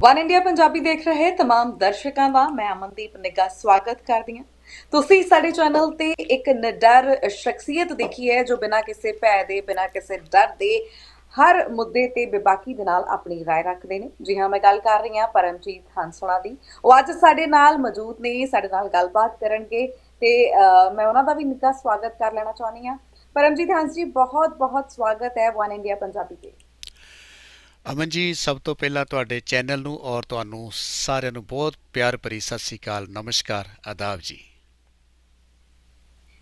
One India Punjabi ਦੇਖ ਰਹੇ तमाम ਦਰਸ਼ਕਾਂ ਦਾ ਮੈਂ ਅਮਨਦੀਪ ਨਿੱਗਾ ਸਵਾਗਤ ਕਰਦੀ ਹਾਂ ਤੁਸੀਂ ਸਾਡੇ ਚੈਨਲ ਤੇ ਇੱਕ ਨਿਡਰ ਸ਼ਖਸੀਅਤ ਦੇਖੀ ਹੈ ਜੋ ਬਿਨਾਂ ਕਿਸੇ ਭੈ ਦੇ ਬਿਨਾਂ ਕਿਸੇ ਡਰ ਦੇ ਹਰ ਮੁੱਦੇ ਤੇ ਬੇਬਾਕੀ ਦੇ ਨਾਲ ਆਪਣੀ رائے ਰੱਖਦੇ ਨੇ ਜੀ ਹਾਂ ਮੈਂ ਗੱਲ ਕਰ ਰਹੀ ਹਾਂ ਪਰਮਜੀਤ ਹੰਸੋਣਾ ਦੀ ਉਹ ਅੱਜ ਸਾਡੇ ਨਾਲ ਮੌਜੂਦ ਨੇ ਸਾਡੇ ਨਾਲ ਗੱਲਬਾਤ ਕਰਨਗੇ ਤੇ ਅਹ, ਮੈਂ ਉਹਨਾਂ ਦਾ ਵੀ ਨਿੱਘਾ ਸਵਾਗਤ ਕਰ ਲੈਣਾ ਚਾਹੁੰਦੀ ਹਾਂ ਪਰਮਜੀਤ ਹੰਸ ਜੀ ਬਹੁਤ ਬਹੁਤ ਸਵਾਗਤ ਹੈ ਵਨ ਇੰਡੀਆ ਪੰਜਾਬੀ ਤੇ ਅਮਨ ਜੀ ਸਭ ਤੋਂ ਪਹਿਲਾਂ ਤੁਹਾਡੇ ਚੈਨਲ ਨੂੰ ਔਰ ਤੁਹਾਨੂੰ ਸਾਰਿਆਂ ਨੂੰ ਬਹੁਤ ਪਿਆਰ ਭਰੀ ਸਤਿ ਸ੍ਰੀ ਅਕਾਲ ਨਮਸਕਾਰ ਆਦਾਬ ਜੀ।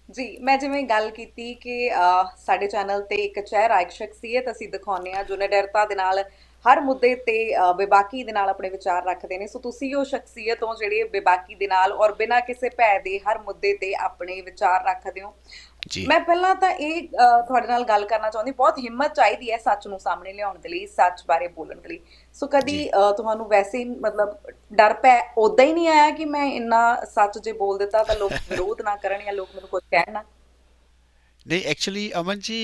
ਜੀ ਮੈਂ ਜਿਵੇਂ ਗੱਲ ਕੀਤੀ ਕਿ ਅਹ, ਸਾਡੇ ਚੈਨਲ ਤੇ ਇੱਕ ਚਿਹਰਾ ਇੱਕ ਸ਼ਖਸੀਅਤ ਅਸੀਂ ਦਿਖਾਉਂਦੇ ਆ ਜੋ ਨਿਡਰਤਾ ਦੇ ਨਾਲ ਹਰ ਮੁੱਦੇ ਤੇ ਬੇਬਾਕੀ ਦੇ ਨਾਲ ਆਪਣੇ ਵਿਚਾਰ ਰੱਖਦੇ ਨੇ। ਸੋ ਤੁਸੀਂ ਉਹ ਸ਼ਖਸੀਅਤ ਹੋ ਜਿਹੜੇ ਬੇਬਾਕੀ ਦੇ ਨਾਲ ਔਰ ਬਿਨਾਂ ਕਿਸੇ ਭੈ ਦੇ ਹਰ ਮੁੱਦੇ ਤੇ ਆਪਣੇ ਵਿਚਾਰ ਰੱਖਦੇ ਹੋ। ਜੀ। ਮੈਂ ਪਹਿਲਾਂ ਤਾਂ ਇਹ ਤੁਹਾਡੇ ਨਾਲ ਗੱਲ ਕਰਨਾ ਚਾਹੁੰਦੀ ਬਹੁਤ ਹਿੰਮਤ ਚਾਹੀਦੀ ਹੈ ਸੱਚ ਨੂੰ ਸਾਹਮਣੇ ਲਿਆਉਣ ਦੇ ਲਈ ਸੱਚ ਬਾਰੇ ਬੋਲਣ ਦੇ ਲਈ। ਸੋ ਕਦੀ ਤੁਹਾਨੂੰ ਵੈਸੇ ਹੀ ਮਤਲਬ ਡਰ ਪੈ ਉਦਾਂ ਹੀ ਨਹੀਂ ਆਇਆ ਕਿ ਮੈਂ ਇੰਨਾ ਸੱਚ ਜੇ ਬੋਲ ਦਿੱਤਾ ਤਾਂ ਲੋਕ ਵਿਰੋਧ ਨਾ ਕਰਨ ਜਾਂ ਲੋਕ ਮੈਨੂੰ ਕੁਝ ਕਹਿਣ ਨਾ? ਨਹੀਂ ਐਕਚੁਅਲੀ ਅਮਨ ਜੀ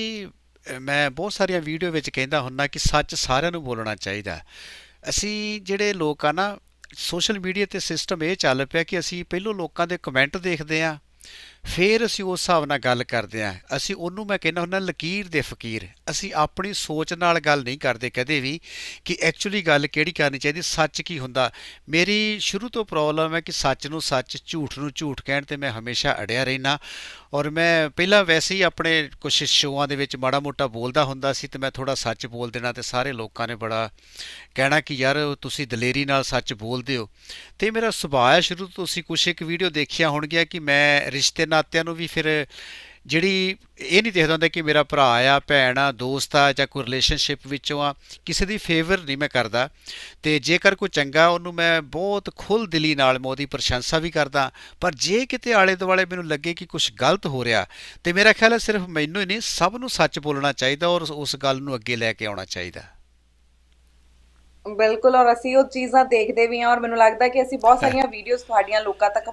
ਮੈਂ ਬਹੁਤ ਸਾਰੀਆਂ ਵੀਡੀਓ ਵਿੱਚ ਕਹਿੰਦਾ ਹੁੰਨਾ ਕਿ ਸੱਚ ਸਾਰਿਆਂ ਨੂੰ ਬੋਲਣਾ ਚਾਹੀਦਾ ਅਸੀਂ ਜਿਹੜੇ ਲੋਕ ਆ ਨਾ ਸੋਸ਼ਲ ਮੀਡੀਆ ਤੇ ਸਿਸਟਮ ਇਹ ਚੱਲ ਪਿਆ ਕਿ ਅਸੀਂ ਪਹਿਲੋਂ ਲੋਕਾਂ ਦੇ ਕਮੈਂਟ ਦੇਖਦੇ ਆ ਫਿਰ ਅਸੀਂ ਉਸ ਹਿਸਾਬ ਨਾਲ ਗੱਲ ਕਰਦੇ ਆ ਅਸੀਂ ਉਹਨੂੰ ਮੈਂ ਕਹਿੰਦਾ ਹੁੰਦਾ, ਲਕੀਰ ਦੇ ਫਕੀਰ। ਅਸੀਂ ਆਪਣੀ ਸੋਚ ਨਾਲ ਗੱਲ ਨਹੀਂ ਕਰਦੇ ਕਦੇ ਵੀ ਕਿ ਐਕਚੁਅਲੀ ਗੱਲ ਕਿਹੜੀ ਕਰਨੀ ਚਾਹੀਦੀ, ਸੱਚ ਕੀ ਹੁੰਦਾ। ਮੇਰੀ ਸ਼ੁਰੂ ਤੋਂ ਪ੍ਰੋਬਲਮ ਹੈ ਕਿ ਸੱਚ ਨੂੰ ਸੱਚ, ਝੂਠ ਨੂੰ ਝੂਠ ਕਹਿਣ ਤੇ ਮੈਂ ਹਮੇਸ਼ਾ ਅੜਿਆ ਰਹਿਣਾ ਔਰ ਮੈਂ ਪਹਿਲਾਂ ਵੈਸੇ ਹੀ ਆਪਣੇ ਕੁਝ ਸ਼ੋਆਂ ਦੇ ਵਿੱਚ ਮਾੜਾ ਮੋਟਾ ਬੋਲਦਾ ਹੁੰਦਾ ਸੀ ਤੇ ਮੈਂ ਥੋੜਾ ਸੱਚ ਬੋਲ ਦੇਣਾ ਤੇ ਸਾਰੇ ਲੋਕਾਂ ਨੇ ਬੜਾ ਕਹਿਣਾ ਕਿ ਯਾਰ ਤੁਸੀਂ ਦਲੇਰੀ ਨਾਲ ਸੱਚ ਬੋਲਦੇ ਹੋ। ਤੇ ਮੇਰਾ ਸੁਭਾਅ ਹੈ, ਸ਼ੁਰੂ ਤੋਂ ਤੁਸੀਂ ਕੁਛ ਇੱਕ ਵੀਡੀਓ ਦੇਖਿਆ ਹੋਣਗੀਆਂ ਕਿ ਮੈਂ ਰਿਸ਼ਤੇ ਨਾਤਿਆਂ ਨੂੰ ਵੀ ਫਿਰ ਜਿਹੜੀ ਇਹ ਨਹੀਂ ਦੇਖਦਾ ਹੁੰਦਾ ਕਿ ਮੇਰਾ ਭਰਾ ਆ ਭੈਣ ਆ ਦੋਸਤ ਆ ਜਾਂ ਕੋਈ ਰਿਲੇਸ਼ਨਸ਼ਿਪ ਵਿੱਚੋਂ ਆ ਕਿਸੇ ਦੀ ਫੇਵਰ ਨਹੀਂ ਮੈਂ ਕਰਦਾ। ਤੇ ਜੇਕਰ ਕੋਈ ਚੰਗਾ ਉਹਨੂੰ ਮੈਂ ਬਹੁਤ ਖੁੱਲ ਦਿਲੀ ਨਾਲ ਮੈਂ ਉਹਦੀ ਪ੍ਰਸ਼ੰਸਾ ਵੀ ਕਰਦਾ। ਪਰ ਜੇ ਕਿਤੇ ਆਲੇ ਦੁਆਲੇ ਮੈਨੂੰ ਲੱਗੇ ਕਿ ਕੁਝ ਗਲਤ ਹੋ ਰਿਹਾ ਤੇ ਮੇਰਾ ਖਿਆਲ ਹੈ ਸਿਰਫ ਮੈਨੂੰ ਹੀ ਨਹੀਂ ਸਭ ਨੂੰ ਸੱਚ ਬੋਲਣਾ ਚਾਹੀਦਾ ਔਰ ਉਸ ਗੱਲ ਨੂੰ ਅੱਗੇ ਲੈ ਕੇ ਆਉਣਾ ਚਾਹੀਦਾ। ਬਿਲਕੁਲ ਔਰ ਅਸੀਂ ਉਹ ਚੀਜ਼ਾਂ ਦੇਖਦੇ ਵੀ ਹਾਂ ਔਰ ਮੈਨੂੰ ਲੱਗਦਾ ਕਿ ਅਸੀਂ ਬਹੁਤ ਸਾਰੀਆਂ ਵੀਡੀਓਜ਼ ਤੁਹਾਡੀਆਂ ਲੋਕਾਂ ਤੱਕ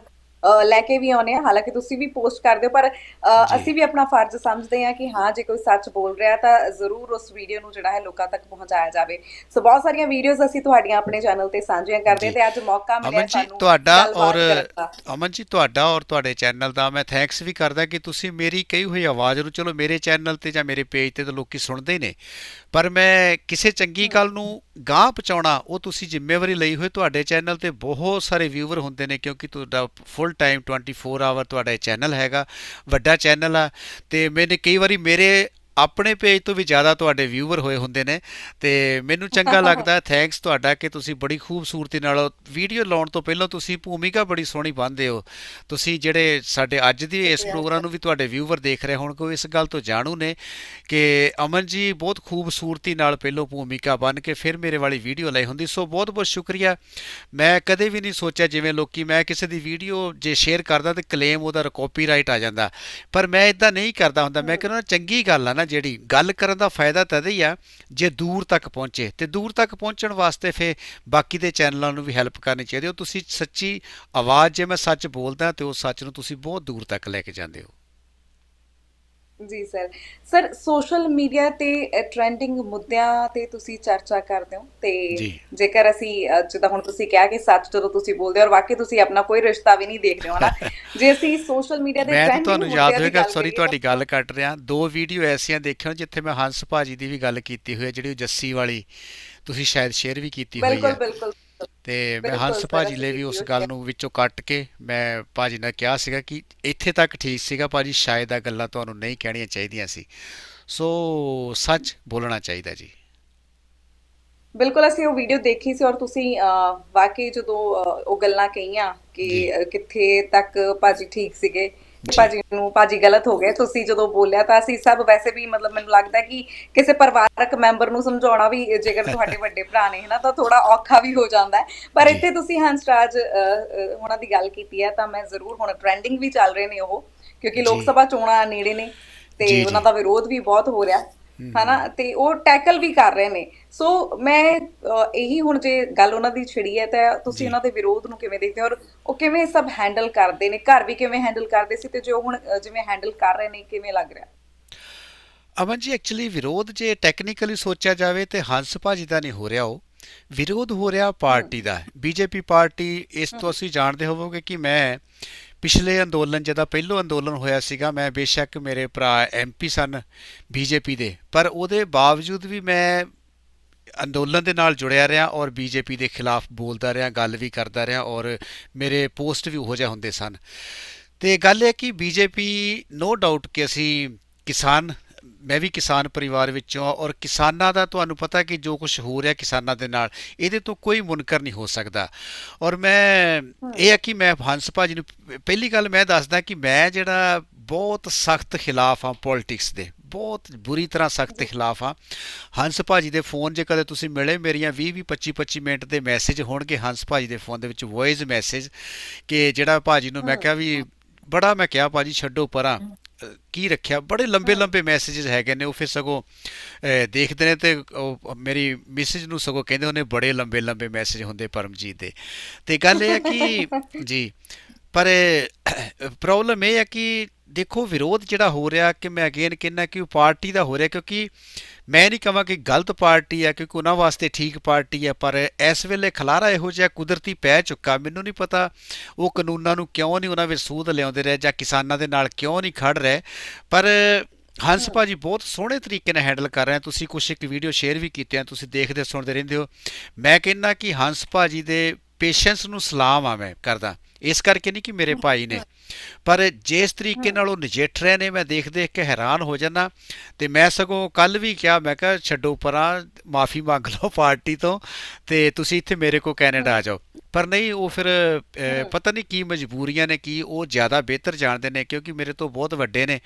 ਲੈ ਕੇ ਵੀ ਆਉਨੇ ਆ ਹਾਲਾਂਕਿ ਤੁਸੀਂ ਵੀ ਪੋਸਟ ਕਰਦੇ ਹੋ ਪਰ। ਅਸੀਂ ਵੀ ਆਪਣਾ ਫਰਜ਼ ਸਮਝਦੇ ਹਾਂ ਕਿ ਹਾਂ ਜੇ ਕੋਈ ਸੱਚ ਬੋਲ ਰਿਹਾ ਤਾਂ ਜ਼ਰੂਰ ਉਸ ਵੀਡੀਓ ਨੂੰ ਜਿਹੜਾ ਹੈ ਲੋਕਾਂ ਤੱਕ ਪਹੁੰਚਾਇਆ ਜਾਵੇ ਸੋ ਬਹੁਤ ਸਾਰੀਆਂ ਵੀਡੀਓਜ਼ ਅਸੀਂ ਤੁਹਾਡੀਆਂ ਆਪਣੇ ਚੈਨਲ ਤੇ ਸਾਂਝੀਆਂ ਕਰਦੇ। ਤੇ ਅੱਜ ਮੌਕਾ ਮਿਲਿਆ ਅਮਨ ਜੀ ਸਾਨੂੰ ਤੁਹਾਡਾ ਔਰ। ਅਮਨ ਜੀ ਤੁਹਾਡਾ ਔਰ ਤੁਹਾਡੇ ਚੈਨਲ ਦਾ ਮੈਂ ਥੈਂਕਸ ਵੀ ਕਰਦਾ ਕਿ ਤੁਸੀਂ ਮੇਰੀ ਕਹੀ ਹੋਈ ਆਵਾਜ਼ ਨੂੰ ਚਲੋ ਮੇਰੇ ਚੈਨਲ ਤੇ ਜਾਂ ਮੇਰੇ ਪੇਜ ਤੇ ਤਾਂ ਲੋਕੀ ਸੁਣਦੇ ਨੇ ਪਰ ਮੈਂ ਕਿਸੇ ਚੰਗੀ ਗੱਲ ਨੂੰ ਗਾਂਹ ਪਹੁੰਚਾਉਣਾ, ਉਹ ਤੁਸੀਂ ਜ਼ਿੰਮੇਵਾਰੀ ਲਈ ਹੋਏ ਤੁਹਾਡੇ ਚੈਨਲ ਤੇ ਬਹੁਤ ਸਾਰੇ ਵਿਊਵਰ ਹੁੰਦੇ ਨੇ, ਕਿਉਂਕਿ ਤੁਹਾਡਾ ਫੁੱਲ ਟਾਈਮ 24 ਆਵਰ ਤੁਹਾਡਾ ਚੈਨਲ ਹੈਗਾ, ਵੱਡਾ ਚੈਨਲ ਆ, ਤੇ ਮੈਨੇ ਕਈ ਵਾਰੀ ਮੇਰੇ ਆਪਣੇ ਪੇਜ ਤੋਂ ਵੀ ਜ਼ਿਆਦਾ ਤੁਹਾਡੇ ਵਿਊਅਰ ਹੋਏ ਹੁੰਦੇ ਨੇ ਤੇ ਮੈਨੂੰ ਚੰਗਾ ਲੱਗਦਾ ਥੈਂਕਸ ਤੁਹਾਡਾ ਕਿ ਤੁਸੀਂ ਬੜੀ ਖੂਬਸੂਰਤੀ ਨਾਲ ਵੀਡੀਓ ਲਾਉਣ ਤੋਂ ਪਹਿਲਾਂ ਤੁਸੀਂ ਭੂਮਿਕਾ ਬੜੀ ਸੋਹਣੀ ਬੰਨ੍ਹਦੇ ਹੋ। ਤੁਸੀਂ ਜਿਹੜੇ ਸਾਡੇ ਅੱਜ ਦੀ ਇਸ ਪ੍ਰੋਗਰਾਮ ਨੂੰ ਵੀ ਤੁਹਾਡੇ ਵਿਊਅਰ ਦੇਖ ਰਹੇ ਹੋਣ ਕੋਈ ਇਸ ਗੱਲ ਤੋਂ ਜਾਣੂ ਨੇ ਕਿ ਅਮਨ ਜੀ ਬਹੁਤ ਖੂਬਸੂਰਤੀ ਨਾਲ ਪਹਿਲੋਂ ਭੂਮਿਕਾ ਬਣ ਕੇ ਫਿਰ ਮੇਰੇ ਵਾਲੀ ਵੀਡੀਓ ਲਈ ਹੁੰਦੀ ਸੋ ਬਹੁਤ ਬਹੁਤ ਸ਼ੁਕਰੀਆ। ਮੈਂ ਕਦੇ ਵੀ ਨਹੀਂ ਸੋਚਿਆ ਜਿਵੇਂ ਲੋਕੀ ਮੈਂ ਕਿਸੇ ਦੀ ਵੀਡੀਓ ਜੇ ਸ਼ੇਅਰ ਕਰਦਾ ਤੇ ਕਲੇਮ ਉਹਦਾ ਕਾਪੀਰਾਈਟ ਆ ਜਾਂਦਾ। ਪਰ ਮੈਂ ਇਦਾਂ ਨਹੀਂ ਕਰਦਾ ਹੁੰਦਾ ਮੈਂ ਕਹਿੰਦਾ ਚੰਗੀ ਗੱਲ ਆ ਨਾ ਜਿਹੜੀ ਗੱਲ ਕਰਨ ਦਾ ਫਾਇਦਾ ਤਦ ਹੀ ਆ, ਜੇ ਦੂਰ ਤੱਕ ਪਹੁੰਚੇ। ਤੇ ਦੂਰ ਤੱਕ ਪਹੁੰਚਣ ਵਾਸਤੇ ਫੇ ਬਾਕੀ ਦੇ ਚੈਨਲਾਂ ਨੂੰ ਵੀ ਹੈਲਪ ਕਰਨੀ ਚਾਹੀਦੀ ਉਹ ਤੁਸੀਂ ਸੱਚੀ ਆਵਾਜ਼ ਜੇ ਮੈਂ ਸੱਚ ਬੋਲਦਾ ਤੇ ਉਹ ਸੱਚ ਨੂੰ ਤੁਸੀਂ ਬਹੁਤ ਦੂਰ ਤੱਕ ਲੈ ਕੇ ਜਾਂਦੇ ਹੋ। ਜੀ ਸਰ ਸਰ ਸੋਸ਼ਲ ਮੀਡੀਆ ਤੇ ਟ੍ਰੈਂਡਿੰਗ ਮੁੱਦਿਆਂ ਤੇ ਤੁਸੀਂ ਚਰਚਾ ਕਰਦੇ ਹੋ ਤੇ। ਜੇਕਰ ਅਸੀਂ ਜਿੱਦਾਂ ਹੁਣ ਤੁਸੀਂ ਕਿਹਾ ਕਿ ਸੱਚ ਜਦੋਂ ਤੁਸੀਂ ਬੋਲਦੇ ਹੋ ਔਰ ਵਾਕਈ ਤੁਸੀਂ ਆਪਣਾ ਕੋਈ ਰਿਸ਼ਤਾ ਵੀ ਨਹੀਂ ਦੇਖਦੇ ਹੋ ਨਾ ਜੇ ਅਸੀਂ ਸੋਸ਼ਲ ਮੀਡੀਆ ਦੇ ਮੈਂ ਟ੍ਰੈਂਡਿੰਗ ਤੁਹਾਨੂੰ ਮੁੱਦਿਆਂ ਯਾਦ ਹੋਵੇਗਾ ਸੌਰੀ ਤੁਹਾਡੀ ਗੱਲ ਕੱਟ ਰਿਹਾ। ਦੋ ਵੀਡੀਓ ਐਸੀਆਂ ਦੇਖੀਆਂ ਜਿੱਥੇ ਮੈਂ ਹੰਸ ਭਾਜੀ ਦੀ ਵੀ ਗੱਲ ਕੀਤੀ ਹੋਈ ਹੈ ਜਿਹੜੀ ਉਹ ਜੱਸੀ ਵਾਲੀ ਤੁਸੀਂ ਸ਼ਾਇਦ ਸ਼ੇਅਰ ਵੀ ਕੀਤੀ ਹੋਈ ਬਿਲਕੁਲ ਹੈ। ਬਿਲਕੁਲ ਤੇ ਮੈਂ ਹੰਸ ਭਾਜੀ ਲਈ ਵੀ ਉਸ ਗੱਲ ਨੂੰ ਵਿੱਚੋਂ ਕੱਟ ਕੇ ਮੈਂ ਭਾਜੀ ਨੇ ਕਿਹਾ ਸੀਗਾ ਕਿ ਇੱਥੇ ਤੱਕ ਠੀਕ ਸੀਗਾ ਭਾਜੀ ਸ਼ਾਇਦ ਆ ਗੱਲਾਂ ਤੁਹਾਨੂੰ ਨਹੀਂ ਕਹਿਣੀਆਂ ਚਾਹੀਦੀਆਂ ਸੀ ਸੋ ਸੱਚ ਬੋਲਣਾ ਚਾਹੀਦਾ ਜੀ ਬਿਲਕੁਲ ਅਸੀਂ ਉਹ ਵੀਡੀਓ ਦੇਖੀ ਸੀ ਔਰ ਤੁਸੀਂ ਵਾਕਈ ਜਦੋਂ ਉਹ ਗੱਲਾਂ ਕਹੀਆਂ। ਕਿ ਕਿੱਥੇ ਤੱਕ ਭਾਜੀ ਠੀਕ ਸੀਗੇ। ਭਾਜੀ ਨੂੰ ਭਾਜੀ ਗਲਤ ਹੋ ਗਏ ਤੁਸੀਂ ਜਦੋਂ ਬੋਲਿਆ ਤਾਂ ਅਸੀਂ ਸਭ ਵੈਸੇ ਵੀ ਮਤਲਬ ਮੈਨੂੰ ਲੱਗਦਾ ਕਿ ਕਿਸੇ ਪਰਿਵਾਰਕ ਮੈਂਬਰ ਨੂੰ ਸਮਝਾਉਣਾ ਵੀ ਜੇਕਰ ਤੁਹਾਡੇ ਵੱਡੇ ਭਰਾ ਨੇ ਹਨਾ ਤਾਂ ਥੋੜਾ ਔਖਾ ਵੀ ਹੋ ਜਾਂਦਾ ਪਰ। ਇੱਥੇ ਤੁਸੀਂ ਹੰਸਰਾਜ ਉਹਨਾਂ ਦੀ ਗੱਲ ਕੀਤੀ ਹੈ ਤਾਂ ਮੈਂ ਜ਼ਰੂਰ ਹੁਣ ਟ੍ਰੈਂਡਿੰਗ ਵੀ ਚੱਲ ਰਹੇ ਨੇ ਉਹ ਕਿਉਂਕਿ ਲੋਕ। ਸਭਾ ਚੋਣਾਂ ਨੇੜੇ ਨੇ ਤੇ। ਉਹਨਾਂ ਦਾ ਵਿਰੋਧ ਵੀ ਬਹੁਤ ਹੋ ਰਿਹਾ ਹਨਾ? ਤੇ ਉਹ ਟੈਕਲ ਵੀ ਕਰ ਰਹੇ ਨੇ। ਸੋ ਮੈਂ ਇਹੀ ਹੁਣ ਜੇ ਗੱਲ ਉਹਨਾਂ ਦੀ ਛਿੜੀ ਹੈ ਤਾਂ ਤੁਸੀਂ। ਉਹਨਾਂ ਦੇ ਵਿਰੋਧ ਨੂੰ ਕਿਵੇਂ ਦੇਖਦੇ ਹੋ? ਔਰ ਉਹ ਕਿਵੇਂ ਸਭ ਹੈਂਡਲ ਕਰਦੇ ਨੇ? ਘਰ ਵੀ ਕਿਵੇਂ ਹੈਂਡਲ ਕਰਦੇ ਸੀ? ਤੇ ਜੋ ਹੁਣ ਜਿਵੇਂ ਹੈਂਡਲ ਕਰ ਰਹੇ ਨੇ ਕਿਵੇਂ ਲੱਗ ਰਿਹਾ? ਅਮਨ ਜੀ ਐਕਚੁਅਲੀ ਵਿਰੋਧ ਜੇ ਟੈਕਨੀਕਲੀ ਸੋਚਿਆ ਜਾਵੇ ਤੇ ਹੰਸ ਭਾਜੀ ਦਾ ਨਹੀਂ ਹੋ ਰਿਹਾ ਉਹ। ਵਿਰੋਧ ਹੋ ਰਿਹਾ ਪਾਰਟੀ ਦਾ। ਬੀਜੇਪੀ ਪਾਰਟੀ ਇਸ ਤੋਂ ਅਸੀਂ ਜਾਣਦੇ ਹੋਵੋਗੇ ਕਿ ਮੈਂ ਪਿਛਲੇ ਅੰਦੋਲਨ, ਜਿਹਦਾ ਪਹਿਲੋ ਅੰਦੋਲਨ ਹੋਇਆ ਸੀਗਾ, ਮੈਂ ਬੇਸ਼ੱਕ ਮੇਰੇ ਭਰਾ ਐਮਪੀ ਸਨ ਬੀਜੇਪੀ ਦੇ। ਪਰ ਉਹਦੇ ਬਾਵਜੂਦ ਵੀ ਮੈਂ ਅੰਦੋਲਨ ਦੇ ਨਾਲ ਜੁੜਿਆ ਰਿਹਾ ਔਰ ਬੀਜੇਪੀ ਦੇ ਖਿਲਾਫ ਬੋਲਦਾ ਰਿਹਾ, ਗੱਲ ਵੀ ਕਰਦਾ ਰਿਹਾ ਔਰ ਮੇਰੇ ਪੋਸਟ ਵੀ ਉਹੋ ਜਿਹੇ ਹੁੰਦੇ ਸਨ। ਤੇ ਗੱਲ ਇਹ ਕਿ ਬੀਜੇਪੀ ਨੋ ਡਾਊਟ ਕਿ ਅਸੀਂ ਕਿਸਾਨ ਮੈਂ ਵੀ ਕਿਸਾਨ ਪਰਿਵਾਰ ਵਿੱਚੋਂ ਹਾਂ ਔਰ ਕਿਸਾਨਾਂ ਦਾ ਤੁਹਾਨੂੰ ਪਤਾ ਕਿ ਜੋ ਕੁਝ ਹੋ ਰਿਹਾ ਕਿਸਾਨਾਂ ਦੇ ਨਾਲ ਇਹਦੇ ਤੋਂ ਕੋਈ ਮੁਨਕਰ ਨਹੀਂ ਹੋ ਸਕਦਾ। ਔਰ ਮੈਂ ਇਹ ਹੈ ਕਿ ਮੈਂ ਹੰਸ ਭਾਜੀ ਨੂੰ ਪਹਿਲੀ ਗੱਲ ਮੈਂ ਦੱਸਦਾ ਕਿ ਮੈਂ ਜਿਹੜਾ ਬਹੁਤ ਸਖਤ ਖਿਲਾਫ ਹਾਂ ਪੋਲਿਟਿਕਸ ਦੇ ਬਹੁਤ ਬੁਰੀ ਤਰ੍ਹਾਂ ਸਖਤ ਖਿਲਾਫ ਹਾਂ। ਹੰਸ ਭਾਜੀ ਦੇ ਫੋਨ ਜੇ ਕਦੇ ਤੁਸੀਂ ਮਿਲੇ ਮੇਰੀਆਂ 20 20 25 25 ਮਿੰਟ ਦੇ ਮੈਸੇਜ ਹੋਣਗੇ ਹੰਸ ਭਾਜੀ ਦੇ ਫੋਨ ਦੇ ਵਿੱਚ ਵੌਇਸ ਮੈਸੇਜ ਕਿ ਜਿਹੜਾ ਭਾਜੀ ਨੂੰ ਮੈਂ ਕਿਹਾ ਵੀ ਬੜਾ ਮੈਂ ਕਿਹਾ ਭਾਜੀ ਛੱਡੋ ਪਰਾਂ। ਕੀ ਰੱਖਿਆ? ਬੜੇ ਲੰਬੇ ਲੰਬੇ ਮੈਸੇजेस ਹੈਗੇ ਨੇ ਉਹ ਫਿਰ ਸਗੋਂ ਦੇਖਦੇ ਨੇ ਤੇ ਮੇਰੀ ਮਿਸਿਜ ਨੂੰ ਸਗੋਂ ਕਹਿੰਦੇ ਉਹਨੇ ਬੜੇ ਲੰਬੇ ਲੰਬੇ ਮੈਸੇਜ ਹੁੰਦੇ ਪਰਮਜੀਤ ਦੇ। ਤੇ ਗੱਲ ਇਹ ਹੈ ਕਿ ਜੀ ਪਰ ਪ੍ਰੋਬਲਮ ਇਹ ਹੈ ਕਿ ਦੇਖੋ ਵਿਰੋਧ ਜਿਹੜਾ ਹੋ ਰਿਹਾ ਕਿ ਮੈਂ ਅਗੇਨ ਕਹਿੰਦਾ ਕਿ ਉਹ ਪਾਰਟੀ ਦਾ ਹੋ ਰਿਹਾ ਕਿਉਂਕਿ ਮੈਂ ਨਹੀਂ ਕਹਾਂ ਕਿ ਗਲਤ ਪਾਰਟੀ ਹੈ ਕਿਉਂਕਿ ਉਹਨਾਂ ਵਾਸਤੇ ਠੀਕ ਪਾਰਟੀ ਹੈ ਪਰ ਇਸ ਵੇਲੇ ਖਲਾਰਾ ਇਹੋ ਜਿਹਾ ਕੁਦਰਤੀ ਪੈ ਚੁੱਕਾ। ਮੈਨੂੰ ਨਹੀਂ ਪਤਾ ਉਹ ਕਾਨੂੰਨਾਂ ਨੂੰ ਕਿਉਂ ਨਹੀਂ ਉਹਨਾਂ ਵਿੱਚ ਸੂਧ ਲਿਆਉਂਦੇ ਰਹੇ ਜਾਂ ਕਿਸਾਨਾਂ ਦੇ ਨਾਲ ਕਿਉਂ ਨਹੀਂ ਖੜ ਰਹੇ। ਪਰ ਹੰਸ ਭਾਜੀ ਬਹੁਤ ਸੋਹਣੇ ਤਰੀਕੇ ਨਾਲ ਹੈਂਡਲ ਕਰ ਰਹੇ ਆ ਤੁਸੀਂ ਕੁਛ ਇੱਕ ਵੀਡੀਓ ਸ਼ੇਅਰ ਵੀ ਕੀਤੀਆਂ ਤੁਸੀਂ ਦੇਖਦੇ ਸੁਣਦੇ ਰਹਿੰਦੇ ਹੋ। ਮੈਂ ਕਹਿੰਦਾ ਕਿ ਹੰਸ ਭਾਜੀ ਦੇ ਪੇਸ਼ੈਂਸ ਨੂੰ ਸਲਾਮ ਆ ਮੈਂ ਕਰਦਾ। ਇਸ ਕਰਕੇ ਨਹੀਂ ਕਿ ਮੇਰੇ ਭਾਈ ਨੇ। ਪਰ ਜਿਸ ਤਰੀਕੇ ਨਾਲ ਉਹ ਨਜਿੱਠ ਰਹੇ ਨੇ ਮੈਂ ਦੇਖ ਦੇਖ ਕੇ ਹੈਰਾਨ ਹੋ ਜਾਂਦਾ ਤੇ ਮੈਂ ਸਗੋਂ ਕੱਲ ਵੀ ਕਿਹਾ ਮੈਂ ਕਿਹਾ ਛੱਡੋ ਪਰਾਂ ਮਾਫੀ ਮੰਗ ਲਓ ਪਾਰਟੀ ਤੋਂ ਤੇ ਤੁਸੀਂ ਇੱਥੇ ਮੇਰੇ ਕੋ ਕੈਨੇਡਾ ਆ ਜਾਓ। ਪਰ ਨਹੀਂ ਉਹ ਫਿਰ ਪਤਾ ਨਹੀਂ ਕੀ ਮਜਬੂਰੀਆਂ ਨੇ ਕੀ ਉਹ ਜ਼ਿਆਦਾ ਬਿਹਤਰ ਜਾਣਦੇ ਨੇ ਕਿਉਂਕਿ ਮੇਰੇ ਤੋਂ ਬਹੁਤ ਵੱਡੇ ਨੇ।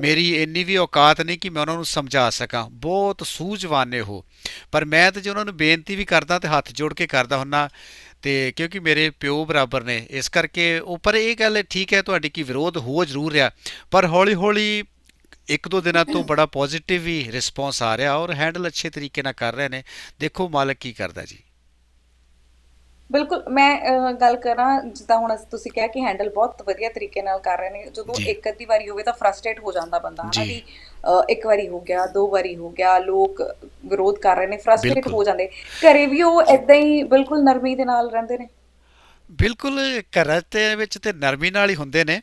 ਮੇਰੀ ਇੰਨੀ ਵੀ ਔਕਾਤ ਨਹੀਂ ਕਿ ਮੈਂ ਉਹਨਾਂ ਨੂੰ ਸਮਝਾ ਸਕਾਂ। ਬਹੁਤ ਸੂਝਵਾਨ ਨੇ ਉਹ। ਪਰ ਮੈਂ ਤੇ ਜੇ ਉਹਨਾਂ ਨੂੰ ਬੇਨਤੀ ਵੀ ਕਰਦਾ ਤੇ ਹੱਥ ਜੋੜ ਕੇ ਕਰਦਾ ਹੁੰਨਾ ਤੇ ਕਿਉਂਕਿ ਮੇਰੇ ਪਿਓ ਬਰਾਬਰ ਨੇ, ਇਸ ਕਰਕੇ ਉਹ ਪਰ ਇਹ ਗੱਲ ਠੀਕ ਹੈ, ਤੁਹਾਡੀ ਕਿ ਵਿਰੋਧ ਹੋ ਜ਼ਰੂਰ ਰਿਹਾ, ਪਰ ਹੌਲੀ ਹੌਲੀ ਇੱਕ ਦੋ ਦਿਨਾਂ ਤੋਂ ਬੜਾ ਪੋਜ਼ਿਟਿਵ ਹੀ ਰਿਸਪੌਂਸ ਆ ਰਿਹਾ ਔਰ ਹੈਂਡਲ ਅੱਛੇ ਤਰੀਕੇ ਨਾਲ ਕਰ ਰਹੇ ਨੇ। ਦੇਖੋ ਮਾਲਕ ਕੀ ਕਰਦਾ ਜੀ। ਬਿਲਕੁਲ ਮੈਂ ਗੱਲ ਕਰਾਂ ਜਿੱਦਾਂ ਹੁਣ ਤੁਸੀਂ ਕਿਹਾ ਕਿ ਹੈਂਡਲ ਬਹੁਤ ਵਧੀਆ ਤਰੀਕੇ ਨਾਲ ਕਰ ਰਹੇ ਨੇ ਜਦੋਂ। ਇੱਕ ਅੱਧੀ ਵਾਰੀ ਹੋਵੇ ਤਾਂ ਫਰਸਟ੍ਰੇਟ ਹੋ ਜਾਂਦਾ ਬੰਦਾ ਹਨਾ। ਵੀ ਇੱਕ ਵਾਰੀ ਹੋ ਗਿਆ ਦੋ ਵਾਰੀ ਹੋ ਗਿਆ ਲੋਕ ਵਿਰੋਧ ਕਰ ਰਹੇ ਨੇ ਫਰਸਟ੍ਰੇਟ। ਹੋ ਜਾਂਦੇ ਘਰੇ ਵੀ ਉਹ ਇਦਾਂ ਹੀ ਬਿਲਕੁਲ ਨਰਮੀ ਦੇ ਨਾਲ ਰਹਿੰਦੇ ਨੇ ਬਿਲਕੁਲ ਘਰਾਂ ਤੇ ਵਿੱਚ ਤੇ ਨਰਮੀ ਨਾਲ ਹੀ ਹੁੰਦੇ ਨੇ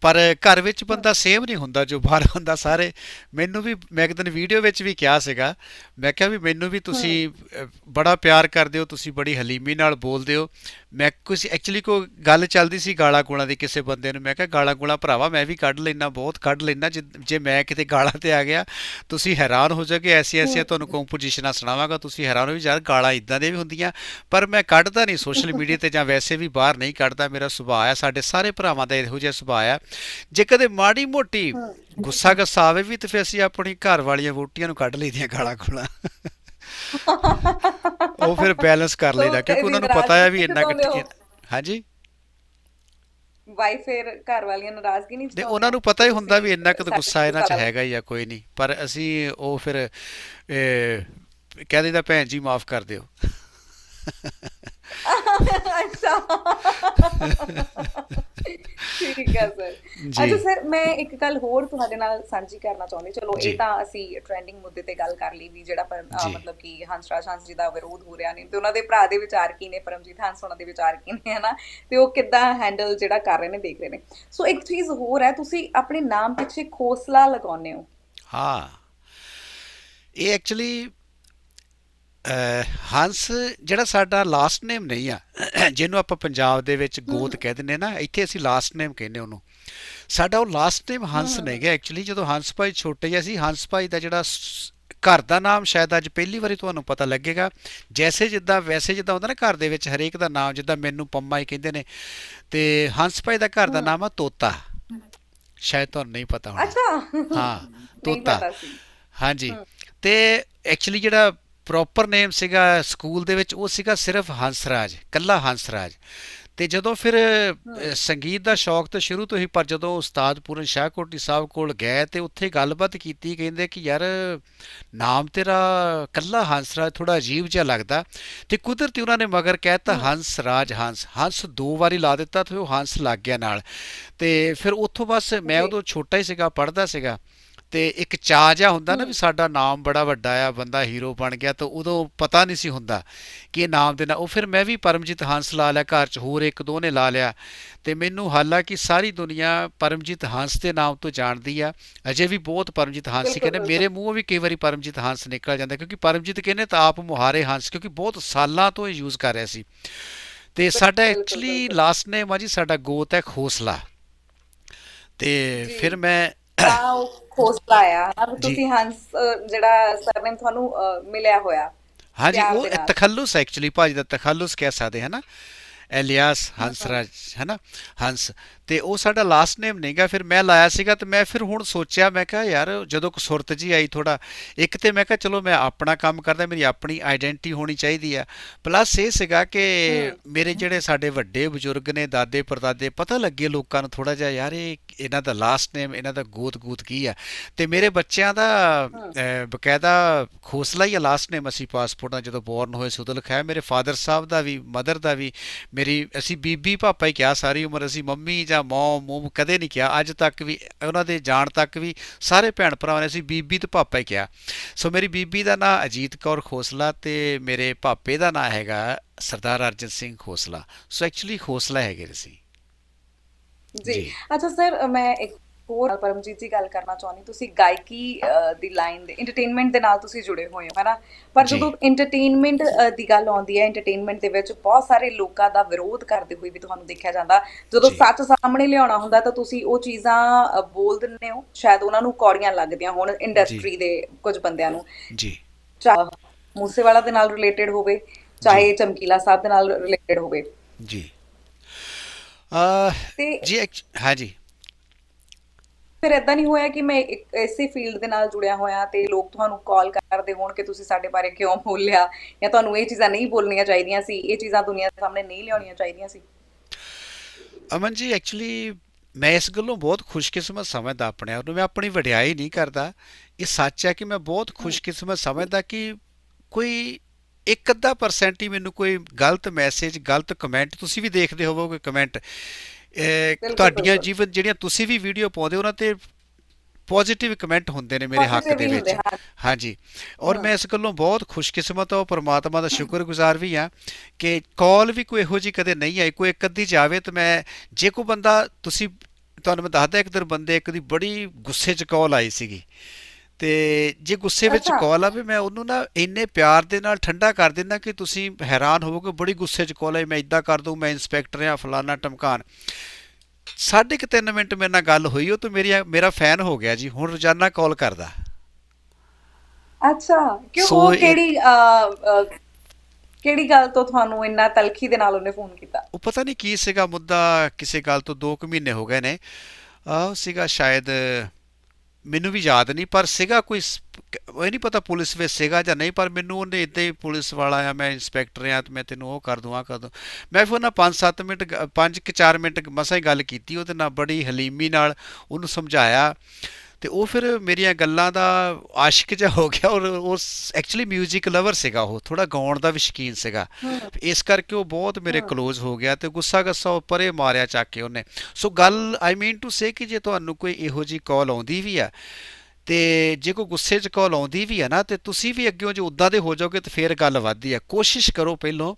ਪਰ ਘਰ ਵਿੱਚ ਬੰਦਾ ਸੇਮ ਨਹੀਂ ਹੁੰਦਾ ਜੋ ਬਾਹਰ ਹੁੰਦਾ ਸਾਰੇ। ਮੈਨੂੰ ਵੀ ਮੈਂ ਇੱਕ ਦਿਨ ਵੀਡੀਓ ਵਿੱਚ ਵੀ ਕਿਹਾ ਸੀਗਾ ਮੈਂ ਕਿਹਾ ਵੀ ਮੈਨੂੰ ਵੀ ਤੁਸੀਂ ਬੜਾ ਪਿਆਰ ਕਰਦੇ ਹੋ ਤੁਸੀਂ ਬੜੀ ਹਲੀਮੀ ਨਾਲ ਬੋਲਦੇ ਹੋ। ਮੈਂ ਕੁਝ ਐਕਚੁਅਲੀ ਕੋ ਗੱਲ ਚੱਲਦੀ ਸੀ ਗਾਲਾਂ ਗੂਲਾਂ ਦੀ ਕਿਸੇ ਬੰਦੇ ਨੂੰ ਮੈਂ ਕਿਹਾ ਗਾਲਾਂ ਗੂਲਾਂ ਭਰਾਵਾ ਮੈਂ ਵੀ ਕੱਢ ਲੈਣਾ ਬਹੁਤ ਕੱਢ ਲੈਣਾ ਜੇ ਮੈਂ ਕਿਤੇ ਗਾਲਾਂ ਤੇ ਆ ਗਿਆ ਤੁਸੀਂ ਹੈਰਾਨ ਹੋ ਜਾਓਗੇ ਐਸੀ ਐਸੀਆਂ ਤੁਹਾਨੂੰ ਕੰਪੋਜੀਸ਼ਨਾਂ ਸੁਣਾਵਾਂਗਾ ਤੁਸੀਂ ਹੈਰਾਨ ਹੋ ਵੀ ਯਾਰ ਗਾਲਾਂ ਇਦਾਂ ਦੀਆਂ ਵੀ ਹੁੰਦੀਆਂ ਪਰ ਮੈਂ ਕੱਢਦਾ ਨਹੀਂ ਸੋਸ਼ਲ ਮੀਡੀਆ ਤੇ ਜਾਂ ਵੈਸੇ ਵੀ ਬਾਹਰ ਨਹੀਂ ਕੱਢਦਾ ਮੇਰਾ ਸੁਭਾਅ ਆ ਸਾਡੇ ਸਾਰੇ ਭਰਾਵਾਂ ਦਾ ਇਹੋ ਜਿਹਾ ਸੁਭਾਅ ਆ। ਜੇ ਕਦੇ ਮਾੜੀ ਮੋਟੀ ਗੁੱਸਾ ਗੱਸਾ ਆਵੇ ਵੀ ਤੇ ਫਿਰ ਅਸੀਂ ਆਪਣੀ ਘਰ ਵਾਲੀਆਂ ਵੋਟੀਆਂ ਨੂੰ ਕੱਢ ਲਈਦੀਆਂ ਗਾਲਾਂ ਗੂਲਾਂ। ਉਹ ਫਿਰ ਬੈਲੈਂਸ ਕਰ ਲਈਦਾ ਕਿਉਂਕਿ ਉਹਨਾਂ ਨੂੰ ਪਤਾ ਹੈ ਵੀ ਇੰਨਾ ਕਿੱਥੋਂ ਹਾਂਜੀ? ਵਾਈਫ ਫਿਰ ਘਰ ਵਾਲੀਆਂ ਨਾਰਾਜ਼ਗੀ ਨਹੀਂ ਤੇ? ਉਹਨਾਂ ਨੂੰ ਪਤਾ ਹੀ ਹੁੰਦਾ ਵੀ ਇੰਨਾ ਕੁ ਗੁੱਸਾ ਇਹਨਾਂ 'ਚ ਹੈਗਾ ਹੀ ਆ ਕੋਈ ਨਹੀਂ। ਪਰ ਅਸੀਂ ਉਹ ਫਿਰ ਕਹਿ ਦਿੰਦਾ ਭੈਣ ਜੀ ਮਾਫ ਕਰ ਦਿਓ। ਅੱਛਾ। ਠੀਕ ਹੈ ਸਰ। ਅੱਛਾ ਸਰ ਮੈਂ ਇੱਕ ਗੱਲ ਹੋਰ ਤੁਹਾਡੇ ਨਾਲ ਸਾਂਝੀ ਕਰਨਾ ਚਾਹੁੰਦੀ। ਚਲੋ। ਇਹ ਤਾਂ ਅਸੀਂ ਟ੍ਰੈਂਡਿੰਗ ਮੁੱਦੇ ਤੇ ਗੱਲ ਕਰ ਲਈ ਵੀ ਜਿਹੜਾ। ਮਤਲਬ ਕਿ ਹੰਸਰਾਜ ਹੰਸ ਜੀ ਦਾ ਵਿਰੋਧ ਹੋ ਰਿਹਾ ਨੇ। ਤੇ ਉਹਨਾਂ ਦੇ ਭਰਾ ਦੇ ਵਿਚਾਰ ਕੀ ਨੇ? ਪਰਮਜੀਤ ਹੰਸ ਉਹਨਾਂ ਦੇ ਵਿਚਾਰ ਕੀ ਨੇ ਹਨਾ? ਤੇ ਉਹ ਕਿੱਦਾਂ ਹੈਂਡਲ ਜਿਹੜਾ ਕਰ ਰਹੇ ਨੇ ਦੇਖ ਰਹੇ ਨੇ। ਸੋ ਇੱਕ ਚੀਜ਼ ਹੋਰ ਹੈ ਤੁਸੀਂ ਆਪਣੇ ਨਾਮ ਪਿੱਛੇ ਖੋਸਲਾ ਲਗਾਉਂਦੇ ਹੋ। ਹਾਂ। ਇਹ ਐਕਚੁਅਲੀ ਹੰਸ ਜਿਹੜਾ ਸਾਡਾ ਲਾਸਟ ਨੇਮ ਨਹੀਂ ਆ ਜਿਹਨੂੰ ਆਪਾਂ ਪੰਜਾਬ ਦੇ ਵਿੱਚ ਗੋਤ ਕਹਿ ਦਿੰਦੇ ਨਾ ਇੱਥੇ ਅਸੀਂ ਲਾਸਟ ਨੇਮ ਕਹਿੰਦੇ ਉਹਨੂੰ। ਸਾਡਾ ਉਹ ਲਾਸਟ ਨੇਮ ਹੰਸ ਨਹੀਂ ਗਿਆ ਐਕਚੁਅਲੀ ਜਦੋਂ ਹੰਸ ਭਾਈ ਛੋਟੇ ਜਿਹੇ ਸੀ ਹੰਸ ਭਾਈ ਦਾ ਜਿਹੜਾ ਘਰ ਦਾ ਨਾਮ ਸ਼ਾਇਦ ਅੱਜ ਪਹਿਲੀ ਵਾਰੀ ਤੁਹਾਨੂੰ ਪਤਾ ਲੱਗੇਗਾ। ਜੈਸੇ ਜਿੱਦਾਂ ਵੈਸੇ ਜਿੱਦਾਂ ਹੁੰਦਾ ਨਾ ਘਰ ਦੇ ਵਿੱਚ ਹਰੇਕ ਦਾ ਨਾਮ ਜਿੱਦਾਂ ਮੈਨੂੰ ਪੰਮਾ ਹੀ ਕਹਿੰਦੇ ਨੇ ਤੇ ਹੰਸ ਭਾਈ ਦਾ ਘਰ ਦਾ ਨਾਮ ਆ ਤੋਤਾ। ਸ਼ਾਇਦ ਤੁਹਾਨੂੰ ਨਹੀਂ ਪਤਾ ਹੋਣਾ। ਅੱਛਾ। ਹਾਂ ਤੋਤਾ। ਹਾਂਜੀ। ਤੇ ਐਕਚੁਅਲੀ ਜਿਹੜਾ ਪ੍ਰੋਪਰ ਨੇਮ ਸੀਗਾ ਸਕੂਲ ਦੇ ਵਿੱਚ ਉਹ ਸੀਗਾ ਸਿਰਫ ਹੰਸਰਾਜ ਕੱਲਾ ਹੰਸਰਾਜ। ਤੇ ਜਦੋਂ ਫਿਰ ਸੰਗੀਤ ਦਾ ਸ਼ੌਕ ਤਾਂ ਸ਼ੁਰੂ ਤੋਂ ਹੀ ਪਰ ਜਦੋਂ ਉਸਤਾਦ ਪੂਰਨ ਸ਼ਾਹਕੋਟੀ ਸਾਹਿਬ ਕੋਲ ਗਏ ਤੇ ਉੱਥੇ ਗੱਲਬਾਤ ਕੀਤੀ ਕਹਿੰਦੇ ਕਿ ਯਾਰ ਨਾਮ ਤੇਰਾ ਕੱਲਾ ਹੰਸਰਾਜ ਥੋੜਾ ਅਜੀਬ ਜਿਹਾ ਲੱਗਦਾ। ਤੇ ਕੁਦਰਤੀ ਉਹਨਾਂ ਨੇ ਮਗਰ ਕਹਿਤਾ ਹੰਸ ਰਾਜ ਹੰਸ ਹੰਸ ਦੋ ਵਾਰੀ ਲਾ ਦਿੱਤਾ ਤੇ ਉਹ ਹੰਸ ਲੱਗ ਗਿਆ ਨਾਲ। ਤੇ ਫਿਰ ਉੱਥੋਂ ਬਸ ਮੈਂ। ਉਦੋਂ ਛੋਟਾ ਹੀ ਸੀਗਾ ਪੜ੍ਹਦਾ ਸੀਗਾ। ਤੇ ਇੱਕ ਚਾਅ ਜਿਹਾ ਹੁੰਦਾ ਨਾ ਵੀ ਸਾਡਾ ਨਾਮ ਬੜਾ ਵੱਡਾ ਆ ਬੰਦਾ ਹੀਰੋ ਬਣ ਗਿਆ ਤਾਂ ਉਦੋਂ ਪਤਾ ਨਹੀਂ ਸੀ ਹੁੰਦਾ ਕਿ ਇਹ ਨਾਮ ਦੇ ਨਾਲ ਉਹ ਫਿਰ ਮੈਂ ਵੀ ਪਰਮਜੀਤ ਹੰਸ ਲਾ ਲਿਆ ਘਰ 'ਚ ਹੋਰ ਇੱਕ ਦੋ ਨੇ ਲਾ ਲਿਆ ਤੇ ਮੈਨੂੰ ਹਾਲਾਂਕਿ ਸਾਰੀ ਦੁਨੀਆ ਪਰਮਜੀਤ ਹੰਸ ਦੇ ਨਾਮ ਤੋਂ ਜਾਣਦੀ ਆ ਅਜੇ ਵੀ ਬਹੁਤ ਪਰਮਜੀਤ ਹੰਸ ਹੀ ਕਹਿੰਦੇ ਮੇਰੇ ਮੂੰਹੋਂ ਵੀ ਕਈ ਵਾਰੀ ਪਰਮਜੀਤ ਹੰਸ ਨਿਕਲ ਜਾਂਦਾ ਕਿਉਂਕਿ ਪਰਮਜੀਤ ਕਹਿੰਦੇ ਤਾਂ ਆਪ ਮੁਹਾਰੇ ਹੰਸ ਕਿਉਂਕਿ ਬਹੁਤ ਸਾਲਾਂ ਤੋਂ ਇਹ ਯੂਜ਼ ਕਰ ਰਿਹਾ ਸੀ ਤੇ ਸਾਡਾ ਐਕਚੁਅਲੀ। ਲਾਸਟ ਨੇਮ ਆ ਜੀ ਸਾਡਾ ਗੋਤ ਹੈ ਖੋਸਲਾ ਤੇ। ਫਿਰ ਮੈਂ ਤਾਂ ਉਹ ਖੋਸਲਾ ਆ ਹਨਾ। ਤੁਸੀਂ ਹੰਸ ਜਿਹੜਾ ਸਰਨੇਮ ਤੁਹਾਨੂੰ ਮਿਲਿਆ ਹੋਇਆ ਹਾਂਜੀ ਉਹ। ਤਖੱਲੁਸ ਐਕਚੁਅਲੀ ਭਾਜੀ ਦਾ ਤਖੱਲੁਸ ਕਹਿ ਸਕਦੇ ਹੈ ਨਾ ਐਲੀਆਸ ਹੰਸਰਾਜ ਹੈ ਨਾ ਹੰਸ। ਤੇ ਉਹ ਸਾਡਾ ਲਾਸਟ ਨੇਮ ਨਹੀਂਗਾ ਫਿਰ ਮੈਂ ਲਾਇਆ ਸੀਗਾ ਤੇ ਮੈਂ ਫਿਰ ਹੁਣ ਸੋਚਿਆ ਮੈਂ ਕਿਹਾ ਯਾਰ ਜਦੋਂ ਕੋ ਸੁਰਤ ਜੀ ਆਈ ਥੋੜਾ ਇੱਕ ਤੇ ਮੈਂ ਕਿਹਾ ਚਲੋ ਮੈਂ ਆਪਣਾ ਕੰਮ ਕਰਦਾ ਮੇਰੀ ਆਪਣੀ ਆਇਡੈਂਟੀ ਹੋਣੀ ਚਾਹੀਦੀ ਆ। ਪਲੱਸ ਇਹ ਸੀਗਾ ਕਿ ਮੇਰੇ ਜਿਹੜੇ ਸਾਡੇ ਵੱਡੇ ਬਜ਼ੁਰਗ ਨੇ ਦਾਦੇ ਪਰਦਾਦੇ ਪਤਾ ਲੱਗੇ ਲੋਕਾਂ ਨੂੰ ਥੋੜਾ ਜਿਹਾ ਯਾਰ ਇਹ ਇਹਨਾਂ ਦਾ ਲਾਸਟ ਨੇਮ ਇਹਨਾਂ ਦਾ ਗੋਤ ਗੂਤ ਕੀ ਆ? ਤੇ ਮੇਰੇ ਬੱਚਿਆਂ ਦਾ ਬਕਾਇਦਾ ਖੋਸਲਾ ਹੀ ਲਾਸਟ ਨੇਮ ਅਸੀਂ ਪਾਸਪੋਰਟਾਂ ਜਦੋਂ ਬੋਰਨ ਹੋਏ ਸੀ ਉਦੋਂ ਲਿਖਾਇਆ। ਮੇਰੇ ਫਾਦਰ ਸਾਹਿਬ ਦਾ ਵੀ ਮਦਰ ਦਾ ਵੀ ਮੇਰੀ ਅਸੀਂ ਬੀਬੀ ਪਾਪਾ ਹੀ ਕਿਹਾ ਸਾਰੀ ਉਮਰ ਅਸੀਂ ਮੰਮੀ ਜਾਂ ਮੋਮ ਮੋਮ ਕਦੇ ਨਹੀਂ ਕਿਹਾ। ਅੱਜ ਤੱਕ ਵੀ ਉਹਨਾਂ ਦੇ ਜਾਣ ਤੱਕ ਵੀ ਸਾਰੇ ਭੈਣ ਭਰਾਵਾਂ ਨੇ ਅਸੀਂ ਬੀਬੀ ਤੇ ਪਾਪਾ ਹੀ ਕਿਹਾ। ਸੋ ਮੇਰੀ ਬੀਬੀ ਦਾ ਨਾਂ ਅਜੀਤ ਕੌਰ ਖੋਸਲਾ ਤੇ ਮੇਰੇ ਪਾਪੇ ਦਾ ਨਾਂ ਹੈਗਾ ਸਰਦਾਰ ਅਰਜਨ ਸਿੰਘ ਖੋਸਲਾ। ਸੋ ਐਕਚੁਅਲੀ ਖੋਸਲਾ ਹੈਗੇ ਜੀ। ਜੀ। ਅੱਛਾ ਸਰ ਮੈਂ ਇੱਕ ਹੋਰ ਪਰਮਜੀਤ ਜੀ ਗੱਲ ਕਰਨਾ ਚਾਹੁੰਦੀ ਤੁਸੀਂ ਗਾਇਕੀ ਦੀ ਲਾਈਨ ਦੇ ਐਂਟਰਟੇਨਮੈਂਟ ਦੇ ਨਾਲ ਤੁਸੀਂ ਜੁੜੇ ਹੋਏ ਹੋ ਹੈਨਾ? ਪਰ ਜੀ। ਜਦੋਂ ਐਂਟਰਟੇਨਮੈਂਟ ਦੀ ਗੱਲ ਆਉਂਦੀ ਹੈ ਐਂਟਰਟੇਨਮੈਂਟ ਦੇ ਵਿੱਚ ਬਹੁਤ ਸਾਰੇ ਲੋਕਾਂ ਦਾ ਵਿਰੋਧ ਕਰਦੇ ਹੋਏ ਵੀ ਤੁਹਾਨੂੰ ਦੇਖਿਆ ਜਾਂਦਾ। ਜਦੋਂ ਜੀ। ਸੱਚ ਸਾਹਮਣੇ ਲਿਆਉਣਾ ਹੁੰਦਾ ਤਾਂ ਤੁਸੀਂ ਉਹ ਚੀਜ਼ਾਂ ਅ, ਬੋਲ ਦਿੰਦੇ ਹੋ। ਸ਼ਾਇਦ ਉਹਨਾਂ ਨੂੰ ਕੌੜੀਆਂ ਲੱਗਦੀਆਂ ਹੋਣ ਇੰਡਸਟਰੀ ਦੇ ਕੁਝ ਬੰਦਿਆਂ ਨੂੰ। ਜੀ। ਚਾਹੇ ਮੂਸੇਵਾਲਾ ਦੇ ਨਾਲ ਰਿਲੇਟਡ ਹੋਵੇ ਚਾਹੇ ਚਮਕੀਲਾ ਸਾਹਿਬ ਦੇ ਨਾਲ ਰਿਲੇਟਡ ਹੋਵੇ। ਜੀ। ਅ ਤੇ ਜੀ ਐਕਚ- ਹਾਂਜੀ। ਫਿਰ ਇਦਾਂ ਨਹੀਂ ਹੋਇਆ ਕਿ ਮੈਂ ਇੱਕ ਐਸੇ ਫੀਲਡ ਦੇ ਨਾਲ ਜੁੜਿਆ ਹੋਇਆ ਤੇ ਲੋਕ ਤੁਹਾਨੂੰ ਕਾਲ ਕਰਦੇ ਹੋਣ ਕਿ ਤੁਸੀਂ ਸਾਡੇ ਬਾਰੇ ਕਿਉਂ ਬੋਲਿਆ ਜਾਂ ਤੁਹਾਨੂੰ ਇਹ ਚੀਜ਼ਾਂ ਨਹੀਂ ਬੋਲਣੀਆਂ ਚਾਹੀਦੀਆਂ ਸੀ ਇਹ ਚੀਜ਼ਾਂ ਦੁਨੀਆ ਦੇ ਸਾਹਮਣੇ ਨਹੀਂ ਲਿਆਉਣੀਆਂ ਚਾਹੀਦੀਆਂ ਸੀ? ਅਮਨ ਜੀ ਐਕਚੁਅਲੀ ਮੈਂ ਇਸ ਗੱਲੋਂ ਬਹੁਤ ਖੁਸ਼ਕਿਸਮਤ ਸਮਝਦਾ ਆਪਣੇ ਆਪ ਨੂੰ ਮੈਂ ਆਪਣੀ ਵਡਿਆਈ ਨਹੀਂ ਕਰਦਾ। ਇਹ ਸੱਚ ਹੈ ਕਿ ਮੈਂ ਬਹੁਤ ਖੁਸ਼ਕਿਸਮਤ ਸਮਝਦਾ ਕਿ ਕੋਈ ਇੱਕ ਅੱਧਾ ਪਰਸੈਂਟ ਹੀ ਮੈਨੂੰ ਕੋਈ ਗਲਤ ਮੈਸੇਜ ਗਲਤ ਕਮੈਂਟ ਤੁਸੀਂ ਵੀ ਦੇਖਦੇ ਹੋਵੋਗੇ ਕਮੈਂਟ ਤੁਹਾਡੀਆਂ। ਜੀਵਨ ਜਿਹੜੀਆਂ ਤੁਸੀਂ ਵੀ ਵੀਡੀਓ ਪਾਉਂਦੇ ਉਹਨਾਂ ਤੇ ਪੋਜ਼ਿਟਿਵ ਕਮੈਂਟ ਹੁੰਦੇ ਨੇ ਮੇਰੇ ਹੱਕ ਦੇ ਵਿੱਚ। ਹਾਂਜੀ ਔਰ ਮੈਂ ਇਸ ਗੱਲੋਂ ਬਹੁਤ ਖੁਸ਼ਕਿਸਮਤ ਹਾਂ ਪਰਮਾਤਮਾ ਦਾ ਸ਼ੁਕਰਗੁਜ਼ਾਰ ਵੀ ਹਾਂ ਕਿ ਕਾਲ ਵੀ ਕੋਈ ਇਹੋ ਜੀ ਕਦੇ ਨਹੀਂ ਆਈ ਕੋਈ ਇੱਕ ਅੱਧੀ ਜਾਵੇ ਤਾਂ ਮੈਂ ਜੇ ਕੋਈ ਬੰਦਾ ਤੁਸੀਂ ਤੁਹਾਨੂੰ ਮੈਂ ਦੱਸਦਾ ਇੱਕ ਦਿਨ ਬੰਦੇ ਇੱਕ ਦੀ ਬੜੀ ਗੁੱਸੇ 'ਚ ਕਾਲ ਆਈ ਸੀਗੀ ਤੇ ਜੇ ਗੁੱਸੇ ਵਿੱਚ। ਕਾਲ ਆਵੇ ਮੈਂ ਉਹਨੂੰ ਨਾ ਇੰਨੇ ਪਿਆਰ ਦੇ ਨਾਲ ਠੰਡਾ ਕਰ ਦਿੰਦਾ ਕਿ ਤੁਸੀਂ ਹੈਰਾਨ ਹੋਵੋਗੇ ਬੜੀ ਗੁੱਸੇ 'ਚ ਕਾਲ ਆਈ ਮੈਂ ਇਦਾਂ ਕਰ ਦੂੰ ਮੈਂ ਇੰਸਪੈਕਟਰ ਆ ਫਲਾਨਾ ਟਮਕਾਨ। ਸਾਢੇ ਕੁ ਤਿੰਨ ਮਿੰਟ ਮੇਰੇ ਨਾਲ ਗੱਲ ਹੋਈ ਉਹ ਤਾਂ ਮੇਰੀ ਮੇਰਾ ਫੈਨ ਹੋ ਗਿਆ ਜੀ ਹੁਣ ਰੋਜ਼ਾਨਾ ਕਾਲ ਕਰਦਾ। ਅੱਛਾ ਕਿਉਂ ਉਹ ਕਿਹੜੀ ਕਿਹੜੀ ਗੱਲ ਤੋਂ ਤੁਹਾਨੂੰ ਇੰਨਾ ਤਲਖੀ ਦੇ ਨਾਲ ਉਹਨੇ ਫੋਨ ਕੀਤਾ? ਉਹ ਪਤਾ ਨਹੀਂ ਕੀ ਸੀਗਾ ਮੁੱਦਾ ਕਿਸੇ ਗੱਲ ਤੋਂ 2 ਕੁ ਮਹੀਨੇ ਹੋ ਗਏ ਨੇ। ਆਹ ਸੀਗਾ ਸ਼ਾਇਦ ਮੈਨੂੰ ਵੀ ਯਾਦ ਨਹੀਂ, ਪਰ ਸੀਗਾ ਕੋਈ ਸ- ਉਹ ਨਹੀਂ ਪਤਾ ਪੁਲਿਸ ਵਿੱਚ ਸੀਗਾ ਜਾਂ ਨਹੀਂ, ਪਰ ਮੈਨੂੰ ਉਹਨੇ ਇਦਾਂ ਹੀ ਪੁਲਿਸ ਵਾਲਾ ਆ, ਮੈਂ ਇੰਸਪੈਕਟਰ ਆ, ਤੇ ਮੈਂ ਤੈਨੂੰ ਉਹ ਕਰ ਦੂੰ ਆ ਕਰ ਦੂੰ। ਮੈਂ ਫਿਰ ਉਹਨਾਂ 5-7 ਮਿੰਟ 5 ਕਿ 4 ਮਿੰਟ ਮਸਾਂ ਹੀ ਗੱਲ ਕੀਤੀ, ਉਹਦੇ ਨਾਲ ਬੜੀ ਹਲੀਮੀ ਨਾਲ ਉਹਨੂੰ ਸਮਝਾਇਆ। ਤੇ ਉਹ ਫਿਰ ਮੇਰੀਆਂ ਗੱਲਾਂ ਦਾ ਆਸ਼ਿਕ ਜਿਹਾ ਹੋ ਗਿਆ ਔਰ ਉਹ ਐਕਚੁਅਲੀ 뮤직 ਲਵਰ ਸੀਗਾ ਉਹ ਥੋੜਾ ਗਾਉਣ ਦਾ ਵੀ ਸ਼ਕੀਨ ਸੀਗਾ। ਇਸ ਕਰਕੇ ਉਹ ਬਹੁਤ ਮੇਰੇ ক্লোਜ਼ ਹੋ ਗਿਆ ਤੇ ਗੁੱਸਾ ਗੱਸਾ ਉਹ ਪਰੇ ਮਾਰਿਆ ਚੱਕ ਕੇ ਉਹਨੇ। ਸੋ ਗੱਲ ਆਈ ਮੀਨ ਟੂ ਸੇ ਕਿ ਜੇ ਤੁਹਾਨੂੰ ਕੋਈ ਇਹੋ ਜੀ ਕਾਲ ਆਉਂਦੀ ਵੀ ਆ ਤੇ ਜੇ ਕੋ ਗੁੱਸੇ 'ਚ ਕਾਲ ਆਉਂਦੀ ਵੀ ਹੈ ਨਾ ਤੇ ਤੁਸੀਂ ਵੀ ਅੱਗੇ ਜੇ ਉਦਾਂ ਦੇ ਹੋ ਜਾਓਗੇ ਤੇ ਫੇਰ ਗੱਲ ਵੱਧਦੀ ਆ। ਕੋਸ਼ਿਸ਼ ਕਰੋ ਪਹਿਲਾਂ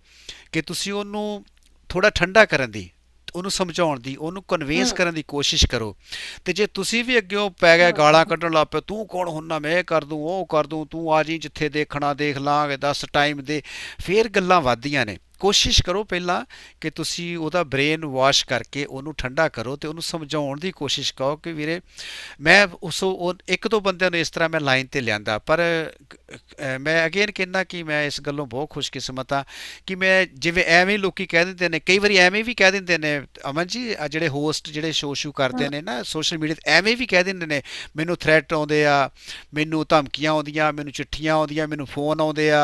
ਕਿ ਤੁਸੀਂ ਉਹਨੂੰ ਥੋੜਾ ਠੰਡਾ ਕਰਨ ਦੀ। ਉਹਨੂੰ ਸਮਝਾਉਣ ਦੀ ਉਹਨੂੰ ਕਨਵਿੰਸ ਕਰਨ ਦੀ ਕੋਸ਼ਿਸ਼ ਕਰੋ। ਤੇ ਜੇ ਤੁਸੀਂ ਵੀ ਅੱਗਿਓਂ ਪੈ ਗਏ ਗਾਲਾਂ ਕੱਢਣ ਲੱਗ ਪਏ ਤੂੰ ਕੌਣ ਹੁੰਨਾ ਮੈਂ ਇਹ ਕਰ ਦੂੰ ਉਹ ਕਰ ਦੂੰ ਤੂੰ ਆ ਜੀ ਜਿੱਥੇ ਦੇਖਣਾ ਦੇਖ ਲਾਂਗੇ 10 ਟਾਈਮ ਦੇ। ਫੇਰ ਗੱਲਾਂ ਵੱਧਦੀਆਂ ਨੇ। ਕੋਸ਼ਿਸ਼ ਕਰੋ ਪਹਿਲਾਂ ਕਿ ਤੁਸੀਂ ਉਹਦਾ ਬ੍ਰੇਨ ਵਾਸ਼ ਕਰਕੇ ਉਹਨੂੰ ਠੰਡਾ ਕਰੋ ਤੇ ਉਹਨੂੰ ਸਮਝਾਉਣ ਦੀ ਕੋਸ਼ਿਸ਼ ਕਰੋ ਕਿ ਵੀਰੇ ਮੈਂ ਉਸ ਇੱਕ ਦੋ ਬੰਦਿਆਂ ਨੂੰ ਇਸ ਤਰ੍ਹਾਂ ਮੈਂ ਲਾਈਨ ਤੇ ਲਿਆਂਦਾ, ਪਰ ਮੈਂ ਅਗੇਨ ਕਹਿੰਦਾ ਕਿ ਮੈਂ ਇਸ ਗੱਲੋਂ ਬਹੁਤ ਖੁਸ਼ਕਿਸਮਤ ਆ ਕਿ ਮੈਂ ਜਿਵੇਂ ਐਵੇਂ ਲੋਕੀ ਕਹਿ ਦਿੰਦੇ ਨੇ, ਕਈ ਵਾਰੀ ਐਵੇਂ ਵੀ ਕਹਿ ਦਿੰਦੇ ਨੇ, ਅਮਨ ਜੀ, ਆਹ ਜਿਹੜੇ ਹੋਸਟ ਜਿਹੜੇ ਸ਼ੋਅ ਸ਼ੂ ਕਰਦੇ ਨੇ ਨਾ ਸੋਸ਼ਲ ਮੀਡੀਆ ਤੇ ਐਵੇਂ ਵੀ ਕਹਿ ਦਿੰਦੇ ਨੇ, ਮੈਨੂੰ ਥ੍ਰੈਟ ਆਉਂਦੇ ਆ, ਮੈਨੂੰ ਧਮਕੀਆਂ ਆਉਂਦੀਆਂ, ਮੈਨੂੰ ਚਿੱਠੀਆਂ ਆਉਂਦੀਆਂ, ਮੈਨੂੰ ਫੋਨ ਆਉਂਦੇ ਆ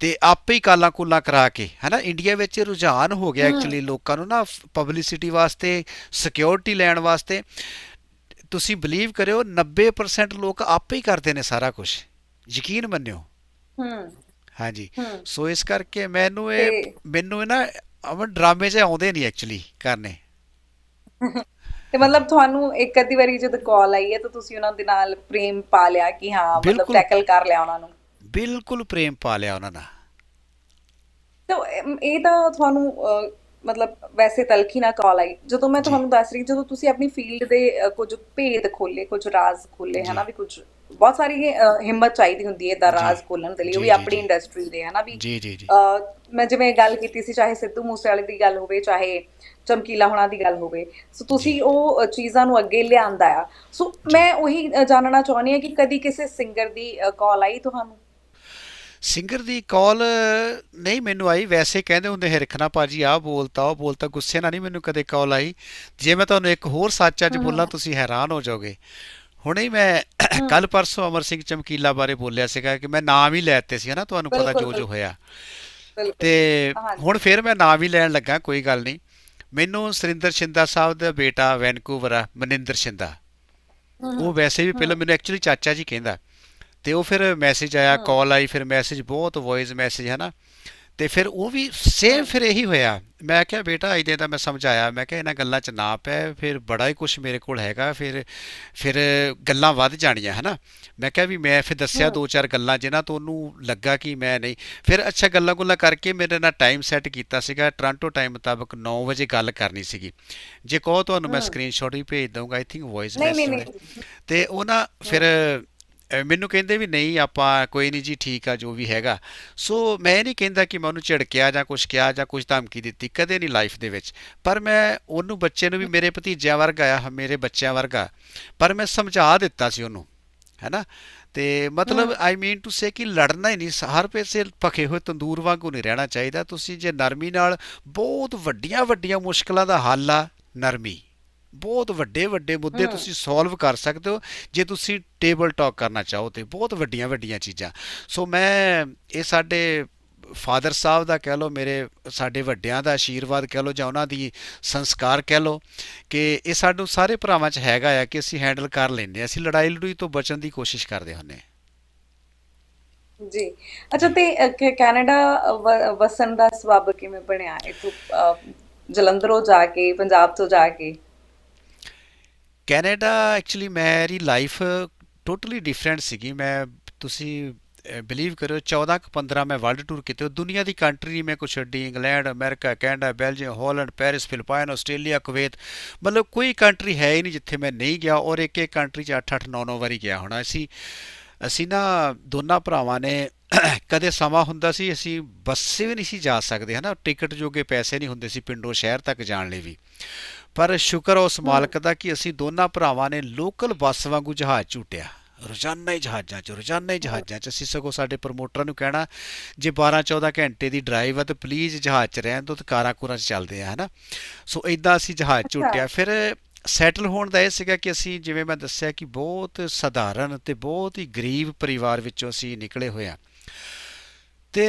ਤੇ ਆਪੇ ਹੀ ਕਾਲਾਂ ਕੂਲਾਂ ਕਰਾ ਕੇ, ਹਨਾ ਇੰਡੀਆ ਵਿੱਚ ਰੁਝਾਨ ਹੋ ਗਿਆ ਐਕਚੁਅਲੀ ਲੋਕਾਂ ਨੂੰ ਨਾ ਪਬਲਿਸਿਟੀ ਵਾਸਤੇ ਸਿਕਿਉਰਿਟੀ ਲੈਣ ਵਾਸਤੇ। ਤੁਸੀਂ ਬਲੀਵ ਕਰਿਓ 90% ਲੋਕ ਆਪੇ ਹੀ ਕਰਦੇ ਨੇ ਸਾਰਾ ਕੁਝ ਯਕੀਨ ਮੰਨਿਓ। ਹੂੰ। ਹਾਂਜੀ। ਸੋ ਇਸ ਕਰਕੇ ਮੈਨੂੰ ਇਹ ਮੈਨੂੰ ਇਹ ਨਾ ਅਮਨ ਡਰਾਮੇ 'ਚ ਆਉਂਦੇ ਨਹੀਂ ਐਕਚੁਅਲੀ ਕਰਨੇ। ਤੇ ਮਤਲਬ ਤੁਹਾਨੂੰ ਇੱਕ ਅੱਧੀ ਵਾਰੀ ਜਦੋਂ ਕਾਲ ਆਈ ਹੈ ਤਾਂ ਤੁਸੀਂ ਉਹਨਾਂ ਦੇ ਨਾਲ ਪ੍ਰੇਮ ਪਾ ਲਿਆ ਕਿ ਹਾਂ ਮਤਲਬ। ਟੈਕਲ ਕਰ ਲਿਆ ਉਹਨਾਂ ਨੂੰ। ਬਿਲਕੁਲ ਪ੍ਰੇਮ ਪਾ ਲਿਆ ਉਹਨਾਂ ਨਾਲ। ਤਾਂ ਇਹ ਤਾਂ ਤੁਹਾਨੂੰ ਮਤਲਬ ਵੈਸੇ ਤਲਖੀ ਨਾਲ ਕਾਲ ਆਈ। ਜਦੋਂ ਮੈਂ ਤੁਹਾਨੂੰ ਦੱਸ ਰਹੀ ਜਦੋਂ ਤੁਸੀਂ ਆਪਣੀ ਫੀਲਡ ਦੇ ਕੁਝ ਭੇਦ ਖੋਲੇ ਕੁਝ ਰਾਜ਼ ਖੋਲੇ ਹਨਾ ਵੀ ਕੁਝ ਬਹੁਤ ਸਾਰੀ ਹਿੰਮਤ ਚਾਹੀਦੀ ਹੁੰਦੀ ਹੈ ਦਾ ਰਾਜ਼ ਖੋਲਣ ਦੇ ਲਈ ਉਹ ਵੀ ਆਪਣੀ। ਇੰਡਸਟਰੀ ਦੇ ਹਨਾ ਵੀ ਜੀ ਜੀ ਜੀ। ਮੈਂ ਜਿਵੇਂ ਗੱਲ ਕੀਤੀ ਸੀ ਚਾਹੇ ਸਿੱਧੂ ਮੂਸੇਵਾਲੇ ਦੀ ਗੱਲ ਹੋਵੇ ਚਾਹੇ ਚਮਕੀਲਾ ਹੋਣਾ ਦੀ ਗੱਲ ਹੋਵੇ ਸੋ ਤੁਸੀਂ ਉਹ ਚੀਜ਼ਾਂ ਨੂੰ ਅੱਗੇ ਲਿਆਂਦਾ ਆ। ਸੋ ਮੈਂ ਉਹੀ ਜਾਣਨਾ ਚਾਹੁੰਦੀ ਹਾਂ ਕਿ ਕਦੀ ਕਿਸੇ ਸਿੰਗਰ ਦੀ ਕਾਲ ਆਈ ਤੁਹਾਨੂੰ? ਸਿੰਗਰ ਦੀ ਕਾਲ ਨਹੀਂ ਮੈਨੂੰ ਆਈ। ਵੈਸੇ ਕਹਿੰਦੇ ਹੁੰਦੇ ਹਿਰਖਣਾ ਭਾਜੀ ਆਹ ਬੋਲਤਾ ਉਹ ਬੋਲਤਾ ਗੁੱਸੇ ਨਾਲ ਨਹੀਂ ਮੈਨੂੰ ਕਦੇ ਕਾਲ ਆਈ। ਜੇ ਮੈਂ ਤੁਹਾਨੂੰ ਇੱਕ ਹੋਰ ਸੱਚ ਅੱਜ ਬੋਲਾਂ ਤੁਸੀਂ ਹੈਰਾਨ ਹੋ ਜਾਓਗੇ। ਹੁਣੇ ਮੈਂ ਕੱਲ ਪਰਸੋਂ ਅਮਰ ਸਿੰਘ ਚਮਕੀਲਾ ਬਾਰੇ ਬੋਲਿਆ ਸੀਗਾ ਕਿ ਮੈਂ ਨਾਮ ਹੀ ਲੈਤੇ ਸੀ ਹਨਾ? ਤੁਹਾਨੂੰ ਪਤਾ ਜੋ ਜੋ। ਹੋਇਆ। ਤੇ। ਹੁਣ ਫਿਰ ਮੈਂ ਨਾਮ ਹੀ ਲੈਣ ਲੱਗਾ ਕੋਈ ਗੱਲ ਨਹੀਂ। ਮੈਨੂੰ ਸੁਰਿੰਦਰ ਸ਼ਿੰਦਾ ਸਾਹਿਬ ਦਾ ਬੇਟਾ ਵੈਨਕੂਵਰ ਆ ਮਨਿੰਦਰ ਸ਼ਿੰਦਾ। ਉਹ ਵੈਸੇ ਵੀ ਪਹਿਲਾਂ ਮੈਨੂੰ ਐਕਚੁਅਲੀ ਚਾਚਾ ਜੀ ਕਹਿੰਦਾ। ਤੇ ਉਹ ਫਿਰ ਮੈਸੇਜ ਆਇਆ ਕਾਲ ਆਈ ਫਿਰ ਮੈਸੇਜ ਬਹੁਤ ਵੌਇਸ ਮੈਸੇਜ ਹੈ ਨਾ ਤੇ ਫਿਰ ਉਹ ਵੀ ਸੇਮ ਫਿਰ ਇਹੀ ਹੋਇਆ। ਮੈਂ ਕਿਹਾ ਬੇਟਾ ਇਹਦੇ ਤਾਂ ਮੈਂ ਸਮਝਾਇਆ। ਮੈਂ ਕਿਹਾ ਇਹਨਾਂ ਗੱਲਾਂ 'ਚ ਨਾ ਪੈ ਫਿਰ ਬੜਾ ਹੀ ਕੁਝ ਮੇਰੇ ਕੋਲ ਹੈਗਾ ਫਿਰ ਫਿਰ ਗੱਲਾਂ ਵੱਧ ਜਾਣੀਆਂ ਹੈ ਨਾ ਮੈਂ ਕਿਹਾ ਵੀ ਮੈਂ ਫਿਰ ਦੱਸਿਆ ਦੋ ਚਾਰ ਗੱਲਾਂ ਜਿਨ੍ਹਾਂ ਤੋਂ ਉਹਨੂੰ ਲੱਗਾ ਕਿ ਮੈਂ ਨਹੀਂ। ਫਿਰ ਅੱਛਾ ਗੱਲਾਂ ਗੁੱਲਾਂ ਕਰਕੇ ਮੇਰੇ ਨਾਲ ਟਾਈਮ ਸੈੱਟ ਕੀਤਾ ਸੀਗਾ। ਟੋਰਾਂਟੋ ਟਾਈਮ ਮੁਤਾਬਕ 9 ਵਜੇ ਗੱਲ ਕਰਨੀ ਸੀਗੀ। ਜੇ ਕਹੋ ਤੁਹਾਨੂੰ ਮੈਂ ਸਕਰੀਨਸ਼ਾਟ ਵੀ ਭੇਜ ਦਊਂਗਾ ਆਈ ਥਿੰਕ ਵੌਇਸ ਮੈਸੇਜ ਤੇ ਉਹ ਨਾ ਫਿਰ ਮੈਨੂੰ ਕਹਿੰਦੇ ਵੀ ਨਹੀਂ ਆਪਾਂ ਕੋਈ ਨਹੀਂ ਜੀ ਠੀਕ ਆ ਜੋ ਵੀ ਹੈਗਾ। ਸੋ ਮੈਂ ਨਹੀਂ ਕਹਿੰਦਾ ਕਿ ਮੈਂ ਉਹਨੂੰ ਝਿੜਕਿਆ ਜਾਂ ਕੁਝ ਕਿਹਾ ਜਾਂ ਕੁਝ ਧਮਕੀ ਦਿੱਤੀ ਕਦੇ ਨਹੀਂ ਲਾਈਫ ਦੇ ਵਿੱਚ। ਪਰ ਮੈਂ ਉਹਨੂੰ ਬੱਚੇ ਨੂੰ ਵੀ ਮੇਰੇ ਭਤੀਜਿਆਂ ਵਰਗਾ ਆ ਮੇਰੇ ਬੱਚਿਆਂ ਵਰਗਾ ਪਰ ਮੈਂ ਸਮਝਾ ਦਿੱਤਾ ਸੀ ਉਹਨੂੰ ਹੈਨਾ ਤੇ ਮਤਲਬ ਆਈ ਮੀਨ ਟੂ ਸੇ ਕਿ ਲੜਨਾ ਹੀ ਨਹੀਂ ਹਰ ਪਾਸੇ ਭਖੇ ਹੋਏ ਤੰਦੂਰ ਵਾਂਗੂ ਨਹੀਂ ਰਹਿਣਾ ਚਾਹੀਦਾ। ਤੁਸੀਂ ਜੇ ਨਰਮੀ ਨਾਲ ਬਹੁਤ ਵੱਡੀਆਂ ਵੱਡੀਆਂ ਮੁਸ਼ਕਲਾਂ ਦਾ ਹੱਲ ਆ ਨਰਮੀ। ਬਹੁਤ ਵੱਡੇ ਵੱਡੇ ਮੁੱਦੇ ਤੁਸੀਂ ਸੋਲਵ ਕਰ ਸਕਦੇ ਹੋ ਜੇ ਤੁਸੀਂ ਟੇਬਲ ਟਾਕ ਕਰਨਾ ਚਾਹੋ ਤੇ। ਬਹੁਤ ਵੱਡੀਆਂ ਵੱਡੀਆਂ ਚੀਜ਼ਾਂ। ਸੋ ਮੈਂ ਇਹ ਸਾਡੇ ਫਾਦਰ ਸਾਹਿਬ ਦਾ ਕਹਿ ਲਓ ਮੇਰੇ ਸਾਡੇ ਵੱਡਿਆਂ ਦਾ ਆਸ਼ੀਰਵਾਦ ਕਹਿ ਲਓ ਜਾਂ ਉਹਨਾਂ ਦੀ ਸੰਸਕਾਰ ਕਹਿ ਲਓ ਕਿ ਇਹ ਸਾਨੂੰ ਸਾਰੇ ਭਰਾਵਾਂ 'ਚ ਹੈਗਾ ਆ ਕਿ ਅਸੀਂ ਹੈਂਡਲ ਕਰ ਲੈਂਦੇ ਅਸੀਂ ਲੜਾਈ ਲੜੂਈ ਤੋਂ ਬਚਣ ਦੀ ਕੋਸ਼ਿਸ਼ ਕਰਦੇ ਹੁੰਦੇ ਹਾਂ। ਜੀ। ਅੱਛਾ ਤੇ ਕੈਨੇਡਾ ਵਸਣ ਦਾ ਸਬਬ ਕਿਵੇਂ ਬਣਿਆ? ਇਥੋਂ ਜਲੰਧਰੋਂ ਜਾ ਕੇ ਪੰਜਾਬ ਤੋਂ ਜਾ ਕੇ? ਕੈਨੇਡਾ ਐਕਚੁਅਲੀ ਮੇਰੀ ਲਾਈਫ ਟੋਟਲੀ ਡਿਫਰੈਂਟ ਸੀਗੀ। ਮੈਂ, ਤੁਸੀਂ ਬਿਲੀਵ ਕਰੋ 14 ਕੁ 15 ਮੈਂ ਵਰਲਡ ਟੂਰ ਕੀਤੇ। ਉਹ ਦੁਨੀਆ ਦੀ ਕੰਟਰੀ ਮੈਂ ਕੁਛ ਛੱਡੀ। England, America, Canada, Belgium, Holland, Paris, Philippines, Australia, Kuwait. ਮਤਲਬ ਕੋਈ ਕੰਟਰੀ ਹੈ ਹੀ ਨਹੀਂ ਜਿੱਥੇ ਮੈਂ ਨਹੀਂ ਗਿਆ ਔਰ ਇੱਕ ਇੱਕ ਕੰਟਰੀ 'ਚ 8 8 9 9 ਵਾਰੀ ਗਿਆ ਹੋਣਾ। ਅਸੀਂ ਅਸੀਂ ਨਾ ਦੋਨਾਂ ਭਰਾਵਾਂ ਨੇ ਕਦੇ ਸਮਾਂ ਹੁੰਦਾ ਸੀ, ਅਸੀਂ ਬੱਸੇ ਵੀ ਨਹੀਂ ਸੀ ਜਾ ਸਕਦੇ, ਹਨਾ। ਟਿਕਟ ਜੋਗੇ ਪੈਸੇ ਨਹੀਂ ਹੁੰਦੇ ਸੀ ਪਿੰਡੋਂ ਸ਼ਹਿਰ ਤੱਕ ਜਾਣ ਲਈ ਵੀ। ਪਰ ਸ਼ੁਕਰ ਉਸ ਮਾਲਕ ਦਾ ਕਿ ਅਸੀਂ ਦੋਨਾਂ ਭਰਾਵਾਂ ਨੇ ਲੋਕਲ ਬੱਸ ਵਾਂਗੂ ਜਹਾਜ਼ ਝੂਟਿਆ ਰੋਜ਼ਾਨਾ ਹੀ ਜਹਾਜ਼ਾਂ 'ਚ ਰੋਜ਼ਾਨਾ ਹੀ ਜਹਾਜ਼ਾਂ 'ਚ। ਅਸੀਂ ਸਗੋਂ ਸਾਡੇ ਪ੍ਰਮੋਟਰਾਂ ਨੂੰ ਕਹਿਣਾ ਜੇ 12 14 ਘੰਟੇ ਦੀ ਡਰਾਈਵ ਆ ਤਾਂ ਪਲੀਜ਼ ਜਹਾਜ਼ 'ਚ ਰਹਿਣ ਤੇ ਕਾਰਾਂ ਕੂਰਾਂ 'ਚ ਚੱਲਦੇ ਆ ਹਨਾ? ਸੋ ਇਦਾਂ ਅਸੀਂ ਜਹਾਜ਼ ਝੂਟਿਆ ਫਿਰ ਸੈਟਲ ਹੋਣ ਦਾ ਇਹ ਸੀਗਾ ਕਿ ਅਸੀਂ ਜਿਵੇਂ ਮੈਂ ਦੱਸਿਆ ਕਿ ਬਹੁਤ ਸਧਾਰਨ ਤੇ ਬਹੁਤ ਹੀ ਗਰੀਬ ਪਰਿਵਾਰ ਵਿੱਚੋਂ ਅਸੀਂ ਨਿਕਲੇ ਹੋਏ ਆ। ਤੇ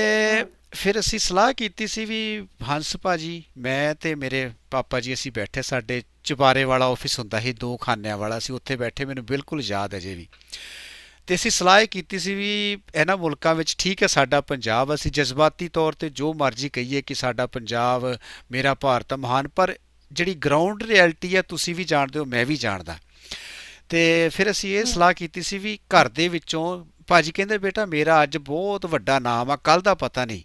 ਫਿਰ ਅਸੀਂ ਸਲਾਹ ਕੀਤੀ ਸੀ ਵੀ ਹੰਸ ਭਾਜੀ ਮੈਂ ਤੇ ਮੇਰੇ ਪਾਪਾ ਜੀ ਅਸੀਂ ਬੈਠੇ ਸਾਡੇ ਚੁਬਾਰੇ ਵਾਲਾ ਆਫਿਸ ਹੁੰਦਾ ਸੀ ਦੋ ਖਾਨਿਆਂ ਵਾਲਾ ਸੀ ਉੱਥੇ ਬੈਠੇ ਮੈਨੂੰ ਬਿਲਕੁਲ ਯਾਦ ਹੈ ਜੇ ਵੀ। ਤੇ ਅਸੀਂ ਸਲਾਹ ਇਹ ਕੀਤੀ ਸੀ ਵੀ ਇਹਨਾਂ ਮੁਲਕਾਂ ਵਿੱਚ ਠੀਕ ਹੈ ਸਾਡਾ ਪੰਜਾਬ ਅਸੀਂ ਜਜ਼ਬਾਤੀ ਤੌਰ ਤੇ ਜੋ ਮਰਜ਼ੀ ਕਹੀਏ ਕਿ ਸਾਡਾ ਪੰਜਾਬ ਮੇਰਾ ਭਾਰਤ ਮਹਾਨ ਪਰ ਜਿਹੜੀ ਗਰਾਊਂਡ ਰਿਐਲਿਟੀ ਹੈ ਤੁਸੀਂ ਵੀ ਜਾਣਦੇ ਹੋ ਮੈਂ ਵੀ ਜਾਣਦਾ। ਤੇ ਫਿਰ ਅਸੀਂ ਇਹ ਸਲਾਹ ਕੀਤੀ ਸੀ ਵੀ ਘਰ ਦੇ ਵਿੱਚੋਂ ਭਾਜੀ ਕਹਿੰਦੇ, ਬੇਟਾ ਮੇਰਾ ਅੱਜ ਬਹੁਤ ਵੱਡਾ ਨਾਮ ਆ ਕੱਲ ਦਾ ਪਤਾ ਨਹੀਂ।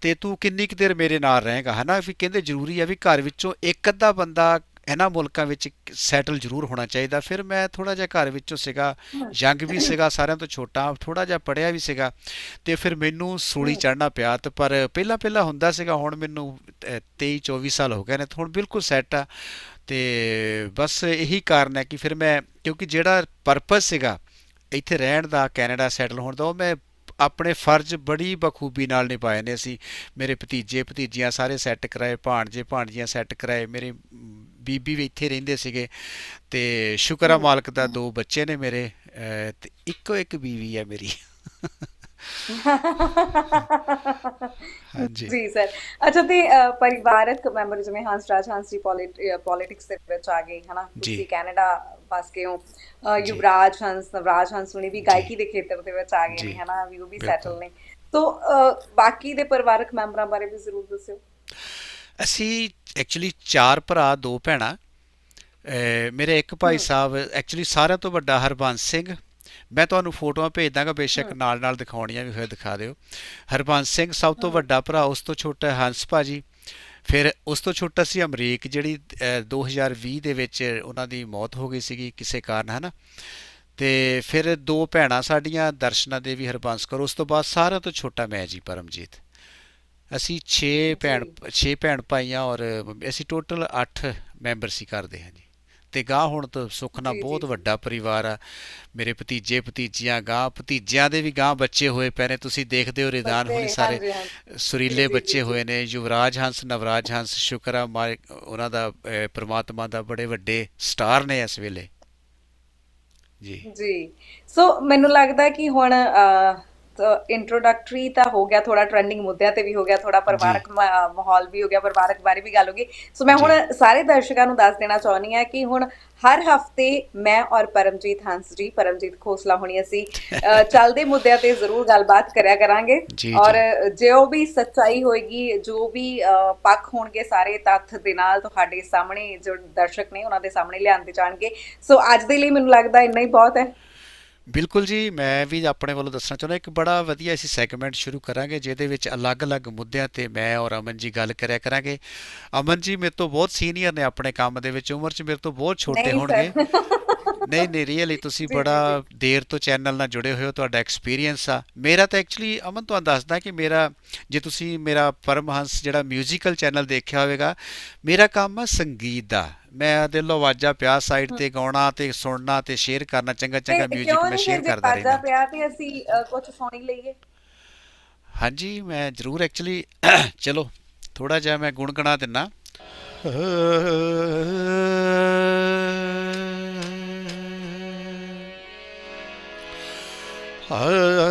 ਤੇ ਤੂੰ ਕਿੰਨੀ ਕੁ ਦੇਰ ਮੇਰੇ ਨਾਲ ਰਹੇਗਾ, ਹਨਾ? ਵੀ ਕਹਿੰਦੇ ਜ਼ਰੂਰੀ ਆ ਵੀ ਘਰ ਵਿੱਚੋਂ ਇੱਕ ਅੱਧਾ ਬੰਦਾ ਇਹਨਾਂ ਮੁਲਕਾਂ ਵਿੱਚ ਸੈਟਲ ਜ਼ਰੂਰ ਹੋਣਾ ਚਾਹੀਦਾ। ਫਿਰ ਮੈਂ ਥੋੜਾ ਜਿਹਾ ਘਰ ਵਿੱਚੋਂ ਸੀਗਾ ਯੰਗ ਵੀ ਸੀਗਾ ਸਾਰਿਆਂ ਤੋਂ ਛੋਟਾ ਥੋੜਾ ਜਿਹਾ ਪੜਿਆ ਵੀ ਸੀਗਾ। ਤੇ ਫਿਰ ਮੈਨੂੰ ਸੂਲੀ ਚੜਨਾ ਪਿਆ ਤੇ ਪਰ ਪਹਿਲਾਂ ਪਹਿਲਾਂ ਹੁੰਦਾ ਸੀਗਾ, ਹੁਣ ਮੈਨੂੰ 23 24 ਸਾਲ ਹੋ ਗਏ ਨੇ, ਤੇ ਹੁਣ ਬਿਲਕੁਲ ਸੈੱਟ ਆ। ਤੇ ਬਸ ਇਹੀ ਕਾਰਨ ਹੈ ਕਿ ਫਿਰ ਮੈਂ, ਕਿਉਂਕਿ ਜਿਹੜਾ ਪਰਪਸ ਸੀਗਾ ਇੱਥੇ ਰਹਿਣ ਦਾ ਕੈਨੇਡਾ ਸੈਟਲ ਹੋਣ ਦਾ ਉਹ ਮੈਂ ਆਪਣੇ ਫਰਜ਼ ਬੜੀ ਬਖੂਬੀ ਨਾਲ ਨਿਭਾਏ ਨੇ ਅਸੀਂ। ਮੇਰੇ ਭਤੀਜੇ ਭਤੀਜੀਆਂ ਸਾਰੇ ਸੈੱਟ ਕਰਾਏ ਭਾਣਜੇ ਭਾਣਜੀਆਂ ਸੈੱਟ ਕਰਾਏ ਮੇਰੇ ਬੀਬੀ ਵੀ ਇੱਥੇ ਰਹਿੰਦੇ ਸੀਗੇ ਤੇ ਸ਼ੁਕਰ ਆ ਮਾਲਕ ਦਾ ਦੋ ਬੱਚੇ ਨੇ ਮੇਰੇ ਤੇ ਇੱਕੋ ਇੱਕ ਬੀਵੀ ਆ ਮੇਰੀ। ਹਾਂਜੀ। ਜੀ ਸਰ। ਅੱਛਾ ਤੇ ਪਰਿਵਾਰਕ ਮੈਂਬਰ ਜਿਵੇਂ ਹੰਸ ਰਾਜ ਹੰਸ ਜੀ ਪੋਲਿਟਿਕਸ ਦੇ ਵਿੱਚ ਆ ਗਏ ਹਨਾ। ਤੁਸੀਂ ਕੈਨੇਡਾ ਵਸ ਗਏ ਹੋ ਯੁਵਰਾਜ ਹੰਸ ਨਵਰਾਜ ਹੰਸ ਹੁਣੀ ਵੀ ਗਾਇਕੀ ਦੇ ਖੇਤਰ ਦੇ ਵਿੱਚ ਆ ਗਏ ਨੇ। ਹਨਾ ਵੀ ਉਹ ਵੀ। ਸੈਟਲ ਨੇ। ਤੋਂ ਬਾਕੀ ਦੇ ਪਰਿਵਾਰਕ ਮੈਂਬਰਾਂ ਬਾਰੇ ਵੀ ਜ਼ਰੂਰ ਦੱਸਿਓ। ਅਸੀਂ ਐਕਚੁਅਲੀ ਚਾਰ ਭਰਾ ਦੋ ਭੈਣਾਂ। ਮੇਰੇ ਇੱਕ ਭਾਈ ਸਾਹਿਬ ਐਕਚੁਅਲੀ ਸਾਰਿਆਂ ਤੋਂ ਵੱਡਾ ਹਰਬੰਸ ਸਿੰਘ। ਮੈਂ ਤੁਹਾਨੂੰ ਫੋਟੋਆਂ ਭੇਜ ਦਾਂਗਾ ਬੇਸ਼ੱਕ ਨਾਲ ਨਾਲ ਦਿਖਾਉਣੀਆਂ ਵੀ ਹੋਏ ਦਿਖਾ ਦਿਓ। ਹਰਬੰਸ ਸਿੰਘ ਸਭ ਤੋਂ ਵੱਡਾ ਭਰਾ ਉਸ ਤੋਂ ਛੋਟਾ ਹੰਸ ਭਾਜੀ। ਫਿਰ ਉਸ ਤੋਂ ਛੋਟਾ ਸੀ ਅਮਰੀਕ ਜਿਹੜੀ ਅਹ, 2020 ਦੇ ਵਿੱਚ ਉਹਨਾਂ ਦੀ ਮੌਤ ਹੋ ਗਈ ਸੀਗੀ ਕਿਸੇ ਕਾਰਨ ਹਨਾ? ਤੇ ਫਿਰ ਦੋ ਭੈਣਾਂ ਸਾਡੀਆਂ ਦਰਸ਼ਨਾ ਦੇਵੀ ਹਰਬੰਸ ਕੌਰ ਉਸ ਤੋਂ ਬਾਅਦ ਸਾਰਿਆਂ ਤੋਂ ਛੋਟਾ ਮੈਂ ਜੀ ਪਰਮਜੀਤ। ਅਸੀਂ 6 ਭੈਣ 6 ਭੈਣ ਭਾਈਆਂ ਔਰ ਅਸੀਂ ਟੋਟਲ 8 ਮੈਂਬਰ ਸੀ ਘਰ ਦੇ ਹਾਂ ਜੀ ਤੇ ਗਾਂ ਹੁਣ ਤਾਂ ਸੁੱਖ ਨਾਲ ਬਹੁਤ। ਵੱਡਾ ਪਰਿਵਾਰ ਆ। ਮੇਰੇ ਭਤੀਜੇ ਭਤੀਜੀਆਂ ਗਾਂ ਭਤੀਜਿਆਂ ਦੇ ਵੀ ਗਾਂ ਬੱਚੇ ਹੋਏ ਪਏ ਨੇ। ਤੁਸੀਂ ਦੇਖਦੇ ਹੋ ਰਿਦਾਨ ਹੁਣੀ ਸਾਰੇ। ਸੁਰੀਲੇ ਬੱਚੇ ਹੋਏ ਨੇ। ਯੁਵਰਾਜ ਹੰਸ ਨਵਰਾਜ ਹੰਸ ਸ਼ੁਕਰ ਆ ਉਹਨਾਂ ਦਾ ਪ੍ਰਮਾਤਮਾ ਦਾ ਬੜੇ ਵੱਡੇ ਸਟਾਰ ਨੇ ਇਸ ਵੇਲੇ। ਜੀ। ਜੀ। ਸੋ ਮੈਨੂੰ ਲੱਗਦਾ ਕਿ ਹੁਣ ਇੰਟਰੋਡਕਟਰੀ ਤਾਂ ਹੋ ਗਿਆ ਥੋੜਾ ਟ੍ਰੈਂਡਿੰਗ ਮੁੱਦਿਆਂ ਤੇ ਵੀ ਹੋ ਗਿਆ ਥੋੜਾ ਪਰਿਵਾਰਕ ਮਾਹੌਲ ਵੀ ਹੋ ਗਿਆ ਪਰਿਵਾਰਕ ਬਾਰੇ ਵੀ ਗੱਲ ਹੋ ਗਈ। ਸੋ ਮੈਂ ਹੁਣ ਸਾਰੇ ਦਰਸ਼ਕਾਂ ਨੂੰ ਦੱਸ ਦੇਣਾ ਚਾਹੁੰਦੀ ਹਾਂ ਕਿ ਹੁਣ ਹਰ ਹਫ਼ਤੇ ਮੈਂ ਔਰ ਪਰਮਜੀਤ ਹੰਸ ਜੀ ਪਰਮਜੀਤ ਖੋਸਲਾ ਹੋਣੀ ਅਸੀਂ ਚੱਲਦੇ ਮੁੱਦਿਆਂ ਤੇ ਜ਼ਰੂਰ ਗੱਲਬਾਤ ਕਰਿਆ ਕਰਾਂਗੇ। ਔਰ ਜੋ ਵੀ ਸੱਚਾਈ ਹੋਏਗੀ ਜੋ ਵੀ ਪੱਖ ਹੋਣਗੇ ਸਾਰੇ ਤੱਥ ਦੇ ਨਾਲ ਤੁਹਾਡੇ ਸਾਹਮਣੇ ਜੋ ਦਰਸ਼ਕ ਨੇ ਉਹਨਾਂ ਦੇ ਸਾਹਮਣੇ ਲਿਆਂਦੇ ਜਾਣਗੇ। ਸੋ ਅੱਜ ਦੇ ਲਈ ਮੈਨੂੰ ਲੱਗਦਾ ਇੰਨਾ ਹੀ ਬਹੁਤ ਹੈ। ਬਿਲਕੁਲ ਜੀ ਮੈਂ ਵੀ ਆਪਣੇ ਵੱਲੋਂ ਦੱਸਣਾ ਚਾਹੁੰਦਾ ਇੱਕ ਬੜਾ ਵਧੀਆ ਅਸੀਂ ਸੈਗਮੈਂਟ ਸ਼ੁਰੂ ਕਰਾਂਗੇ ਜਿਹਦੇ ਵਿੱਚ ਅਲੱਗ-ਅਲੱਗ ਮੁੱਦਿਆਂ ਤੇ ਮੈਂ ਔਰ ਅਮਨ ਜੀ ਗੱਲ ਕਰਿਆ ਕਰਾਂਗੇ ਅਮਨ ਜੀ ਮੇਰੇ ਤੋਂ ਬਹੁਤ ਸੀਨੀਅਰ ਨੇ ਆਪਣੇ ਕੰਮ ਦੇ ਵਿੱਚ ਉਮਰ 'ਚ ਮੇਰੇ ਤੋਂ ਬਹੁਤ ਛੋਟੇ ਹੋਣਗੇ। ਨਹੀਂ ਨਹੀਂ ਰੀਅਲੀ ਤੁਸੀਂ ਬੜਾ ਦੇਰ ਤੋਂ ਚੈਨਲ ਨਾਲ ਜੁੜੇ ਹੋਏ ਹੋ ਤੁਹਾਡਾ ਐਕਸਪੀਰੀਅੰਸ ਆ। ਮੇਰਾ ਤਾਂ ਐਕਚੁਅਲੀ ਅਮਨ ਤੁਹਾਨੂੰ ਦੱਸਦਾ ਕਿ ਮੇਰਾ ਜੇ ਤੁਸੀਂ ਮੇਰਾ ਪਰਮਹੰਸ ਜਿਹੜਾ ਮਿਊਜ਼ੀਕਲ ਚੈਨਲ ਦੇਖਿਆ ਹੋਵੇਗਾ ਮੇਰਾ ਕੰਮ ਆ ਸੰਗੀਤ ਦਾ। ਮੈਂ ਦਿਲੋਂ ਆਵਾਜ਼ਾਂ ਪਿਆ ਸਾਈਡ ਤੇ ਗਾਉਣਾ ਤੇ ਸੁਣਨਾ ਤੇ ਸ਼ੇਅਰ ਕਰਨਾ ਚੰਗਾ ਚੰਗਾ ਮਿਊਜ਼ਿਕ ਕਿਉਂ ਮੈਂ ਸ਼ੇਅਰ ਕਰਦਾ ਰਹਿੰਦਾ। ਪਿਆ ਤੇ ਅਸੀਂ ਕੁਝ ਸੁਣ ਲਈਏ? ਹਾਂਜੀ ਮੈਂ ਜ਼ਰੂਰ ਐਕਚੁਅਲੀ ਚਲੋ ਥੋੜਾ ਜਿਹਾ ਮੈਂ ਗੁਣਗੁਣਾ ਦਿੰਨਾ। ਦੇਨਾ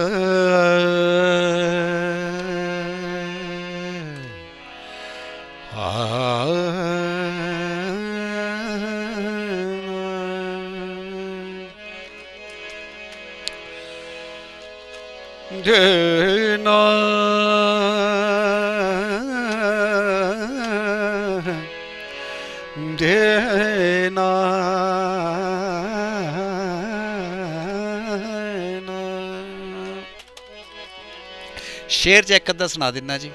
ਸ਼ੇਰ ਚ ਇੱਕ ਅੱਧਾ ਸੁਣਾ ਦਿੰਨਾ ਜੀ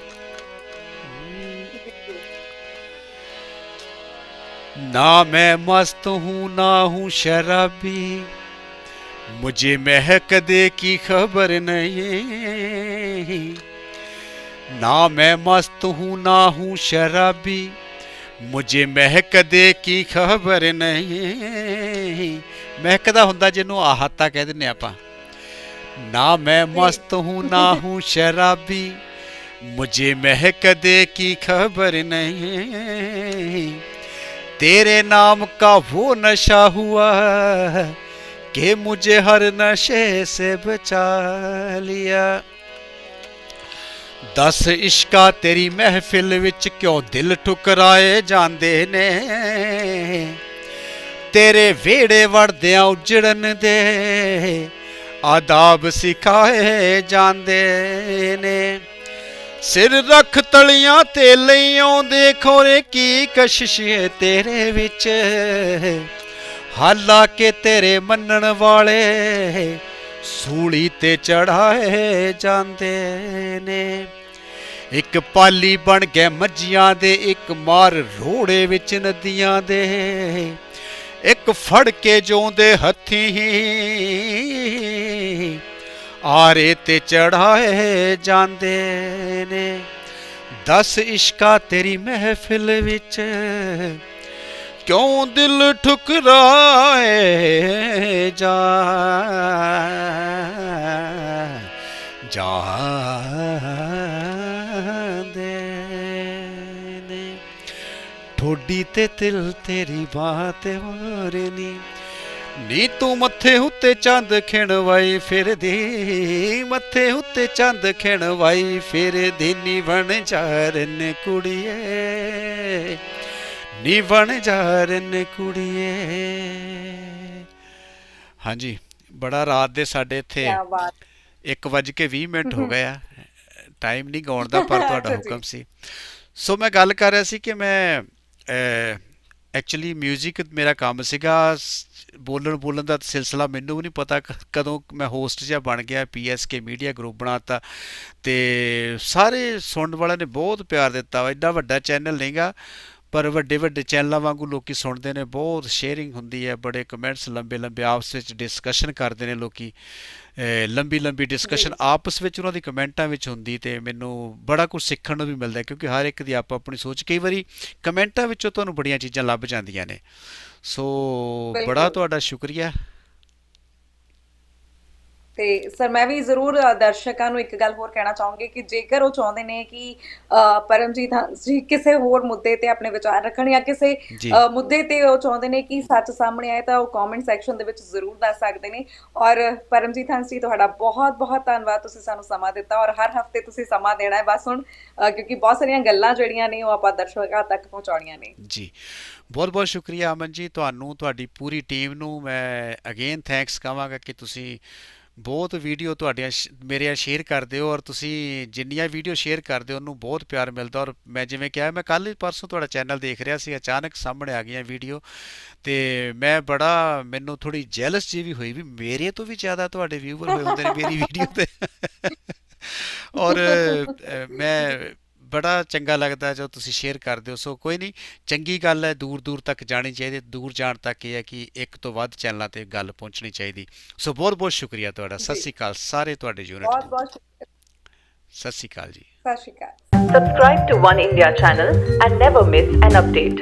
ना मैं मस्त हूँ ना हूँ शराबी मुझे महक दे की खबर नहीं ना मैं मस्त हूँ ना हूँ शराबी ਮੁਝੇ ਮਹਿਕਦੇ ਕੀ ਖਬਰ ਨਹੀਂ ਮਹਿਕਦਾ ਹੁੰਦਾ ਜਿਹਨੂੰ ਆਹਤਾ ਕਹਿ ਦਿੰਨੇ ਆਪਾਂ ਨਾ ਮੈਂ ਮਸਤ ਹੂੰ ਨਾ ਹੂੰ ਸ਼ਰਾਬੀ ਮੁਝੇ ਮਹਿਕਦੇ ਕੀ ਖਬਰ ਨਹੀਂ तेरे नाम का वो नशा हुआ कि मुझे हर नशे से बचा लिया ਦਸ ਇਸ਼ਕਾ ਤੇਰੀ ਮਹਿਫਿਲ ਵਿੱਚ ਕਿਉਂ ਦਿਲ ਠੁਕਰਾਏ ਜਾਂਦੇ ਨੇ ਤੇਰੇ ਵਿਹੜੇ ਵੜਦਿਆਂ ਉਜੜਨ ਦੇ ਆਦਾਬ ਸਿਖਾਏ ਜਾਂਦੇ ਨੇ। ਸਿਰ ਰੱਖ ਤਲੀਆਂ ਤੇ ਲਈ ਆਉਂਦੇ ਖੋਰੇ, ਕੀ ਕਸ਼ਿਸ਼ ਏ ਤੇਰੇ ਵਿੱਚ? ਹਾਲਾਂਕਿ ਤੇਰੇ ਮੰਨਣ ਵਾਲੇ ਸੂਲੀ ਤੇ ਚੜਾਏ ਜਾਂਦੇ ਨੇ। ਇੱਕ ਪਾਲੀ ਬਣ ਗਏ ਮੱਝੀਆਂ ਦੇ, ਇੱਕ ਮਾਰ ਰੋੜੇ ਵਿੱਚ ਨਦੀਆਂ ਦੇ। ਇੱਕ ਫੜ ਕੇ ਜੋਂਦੇ ਹੱਥੀ ਆਰੇ ਤੇ ਚੜਾਏ ਜਾਂਦੇ ਨੇ। ਦਸ ਇਸ਼ਕਾ ਤੇਰੀ ਮਹਿਫਿਲ ਵਿੱਚ ਕਿਉਂ ਦਿਲ ਠੁਕਰਾਏ ਜਾ। ਜਾਂਦੇ ਠੋਡੀ ਤੇ ਤਿਲ ਤੇਰੀ ਬਾਤ ਹੋਰ ਨੀ। ਨੀ ਤੂੰ ਮੱਥੇ ਉੱਤੇ ਚੰਦ ਖਿਣਵਾਈ ਫਿਰਦੀ ਮੱਥੇ ਉੱਤੇ ਚੰਦ ਖਿਣਵਾਈ ਫਿਰਦੀ ਨੀ ਬਣ ਜਾਰਨ ਕੁੜੀਏ। ਨੀ ਬਣ ਜਾਰਨ ਕੁੜੀਏ। ਹਾਂਜੀ ਬੜਾ ਰਾਤ ਦੇ ਸਾਡੇ ਇੱਥੇ ਕੀ ਬਾਤ। 1 ਵੱਜ ਕੇ 20 ਮਿੰਟ ਹੋ ਗਏ ਆ। ਟਾਈਮ ਨਹੀਂ ਗਾਉਣ ਦਾ ਪਰ ਤੁਹਾਡਾ। ਹੁਕਮ ਸੀ। ਸੋ ਮੈਂ ਗੱਲ ਕਰ ਰਿਹਾ ਸੀ ਕਿ ਮੈਂ ਐਕਚੁਅਲੀ 뮤직 ਮੇਰਾ ਕੰਮ ਸੀਗਾ ਬੋਲਣ ਬੋਲਣ ਦਾ ਸਿਲਸਿਲਾ ਮੈਨੂੰ ਵੀ ਨਹੀਂ ਪਤਾ ਕ- ਕਦੋਂ ਮੈਂ ਹੋਸਟ ਜਿਹਾ ਬਣ ਗਿਆ ਪੀਐਸਕੇ ਮੀਡੀਆ ਗਰੁੱਪ ਬਣਾਤਾ। ਤੇ ਸਾਰੇ ਸੁਣਨ ਵਾਲਿਆਂ ਨੇ ਬਹੁਤ ਪਿਆਰ ਦਿੱਤਾ ਵਾ ਐਡਾ ਵੱਡਾ ਚੈਨਲ ਨਹੀਂਗਾ। ਪਰ ਵੱਡੇ ਵੱਡੇ ਚੈਨਲਾਂ ਵਾਂਗੂ ਲੋਕੀ ਸੁਣਦੇ ਨੇ ਬਹੁਤ ਸ਼ੇਅਰਿੰਗ ਹੁੰਦੀ ਹੈ ਬੜੇ ਕਮੈਂਟਸ ਲੰਬੇ ਲੰਬੇ ਆਪਸ ਵਿੱਚ ਡਿਸਕਸ਼ਨ ਕਰਦੇ ਨੇ ਲੋਕੀ। ਲੰਬੀ ਲੰਬੀ ਡਿਸਕਸ਼ਨ ਆਪਸ ਵਿੱਚ ਉਹਨਾਂ ਦੀ ਕਮੈਂਟਾਂ ਵਿੱਚ ਹੁੰਦੀ ਤੇ ਮੈਨੂੰ ਬੜਾ ਕੁਝ ਸਿੱਖਣ ਨੂੰ ਵੀ ਮਿਲਦਾ ਕਿਉਂਕਿ ਹਰ ਇੱਕ ਦੀ ਆਪ ਆਪਣੀ ਸੋਚ ਕਈ ਵਾਰੀ ਕਮੈਂਟਾਂ ਵਿੱਚੋਂ ਤੁਹਾਨੂੰ ਬੜੀਆਂ ਚੀਜ਼ਾਂ ਲੱਭ ਜਾਂਦੀਆਂ ਨੇ। ਸੋ ਬੜਾ। ਤੁਹਾਡਾ ਸ਼ੁਕਰੀਆ। ਤੇ ਸਰ ਮੈਂ ਵੀ ਜ਼ਰੂਰ ਦਰਸ਼ਕਾਂ ਨੂੰ ਇੱਕ ਗੱਲ ਹੋਰ ਕਹਿਣਾ ਚਾਹੂੰਗੀ ਕਿ ਜੇਕਰ ਉਹ ਚਾਹੁੰਦੇ ਨੇ ਕਿ ਪਰਮਜੀਤ ਜੀ ਕਿਸੇ ਹੋਰ ਮੁੱਦੇ ਤੇ ਆਪਣੇ ਵਿਚਾਰ ਰੱਖਣ ਜਾਂ ਕਿਸੇ ਮੁੱਦੇ ਤੇ ਉਹ ਚਾਹੁੰਦੇ ਨੇ ਕਿ ਸੱਚ ਸਾਹਮਣੇ ਆਏ ਤਾਂ ਉਹ ਕਮੈਂਟ ਸੈਕਸ਼ਨ ਦੇ ਵਿੱਚ ਜ਼ਰੂਰ ਦੱਸ ਸਕਦੇ ਨੇ। ਔਰ ਪਰਮਜੀਤ ਹੰਸ ਜੀ ਤੁਹਾਡਾ ਬਹੁਤ ਬਹੁਤ ਧੰਨਵਾਦ ਤੁਸੀਂ ਸਾਨੂੰ ਸਮਾਂ ਦਿੱਤਾ ਔਰ ਹਰ ਹਫ਼ਤੇ ਤੁਸੀਂ ਸਮਾਂ ਦੇਣਾ ਹੈ। ਬਸ ਹੁਣ ਕਿਉਂਕਿ ਬਹੁਤ ਸਾਰੀਆਂ ਗੱਲਾਂ ਜਿਹੜੀਆਂ ਨੇ ਉਹ ਆਪਾਂ ਦਰਸ਼ਕਾਂ ਤੱਕ ਪਹੁੰਚਾਉਣੀਆਂ ਨੇ। ਜੀ। ਬਹੁਤ ਬਹੁਤ ਸ਼ੁਕਰੀਆ ਅਮਨ ਜੀ ਤੁਹਾਨੂੰ ਤੁਹਾਡੀ ਪੂਰੀ ਟੀਮ ਨੂੰ ਮੈਂ ਅਗੇਨ ਥੈਂਕਸ ਕਹਾਂਗਾ ਕਿ ਤੁਸੀਂ ਬਹੁਤ ਵੀਡੀਓ ਤੁਹਾਡੀਆਂ ਸ਼- ਮੇਰੇ ਨਾਲ ਸ਼ੇਅਰ ਕਰਦੇ ਹੋ ਔਰ ਤੁਸੀਂ ਜਿੰਨੀਆਂ ਵੀਡੀਓ ਸ਼ੇਅਰ ਕਰਦੇ ਹੋ, ਉਹਨੂੰ ਬਹੁਤ ਪਿਆਰ ਮਿਲਦਾ ਔਰ ਮੈਂ ਜਿਵੇਂ ਕਿਹਾ, ਮੈਂ ਕੱਲ ਪਰਸੋਂ ਤੁਹਾਡਾ ਚੈਨਲ ਦੇਖ ਰਿਹਾ ਸੀ, ਅਚਾਨਕ ਸਾਹਮਣੇ ਆ ਗਈਆਂ ਵੀਡੀਓ ਤੇ ਮੈਂ ਬੜਾ, ਮੈਨੂੰ ਥੋੜੀ ਜੈਲਸ ਜੀ ਵੀ ਹੋਈ ਵੀ ਮੇਰੇ ਤੋਂ ਵੀ ਜ਼ਿਆਦਾ ਤੁਹਾਡੇ ਵਿਊਵਰ ਹੋਏ ਹੁੰਦੇ ਨੇ ਮੇਰੀ ਵੀਡੀਓ ਤੇ। ਔਰ ਮੈਂ ਬੜਾ ਚੰਗਾ ਲੱਗਦਾ ਜਦੋਂ ਤੁਸੀਂ ਸ਼ੇਅਰ ਕਰਦੇ ਹੋ ਸੋ ਕੋਈ ਨਹੀਂ ਚੰਗੀ ਗੱਲ ਹੈ ਦੂਰ ਦੂਰ ਤੱਕ ਜਾਣੀ ਚਾਹੀਦੀ। ਦੂਰ ਜਾਣ ਤੱਕ ਇਹ ਹੈ ਕਿ ਇੱਕ ਤੋਂ ਵੱਧ ਚੈਨਲਾਂ ਤੇ ਗੱਲ ਪਹੁੰਚਣੀ ਚਾਹੀਦੀ ਸੋ ਬਹੁਤ ਬਹੁਤ ਸ਼ੁਕਰੀਆ ਤੁਹਾਡਾ ਸਤਿ ਜੀ। ਸ਼੍ਰੀ ਅਕਾਲ ਸਾਰੇ ਤੁਹਾਡੇ ਯੂਨਿਟ ਬਹੁਤ ਬਹੁਤ ਸ਼ੁਕਰੀਆ ਸਤਿ ਸ਼੍ਰੀ ਅਕਾਲ ਜੀ ਸਤਿ ਸ਼੍ਰੀ ਅਕਾਲ Subscribe to One India channel and never miss an update.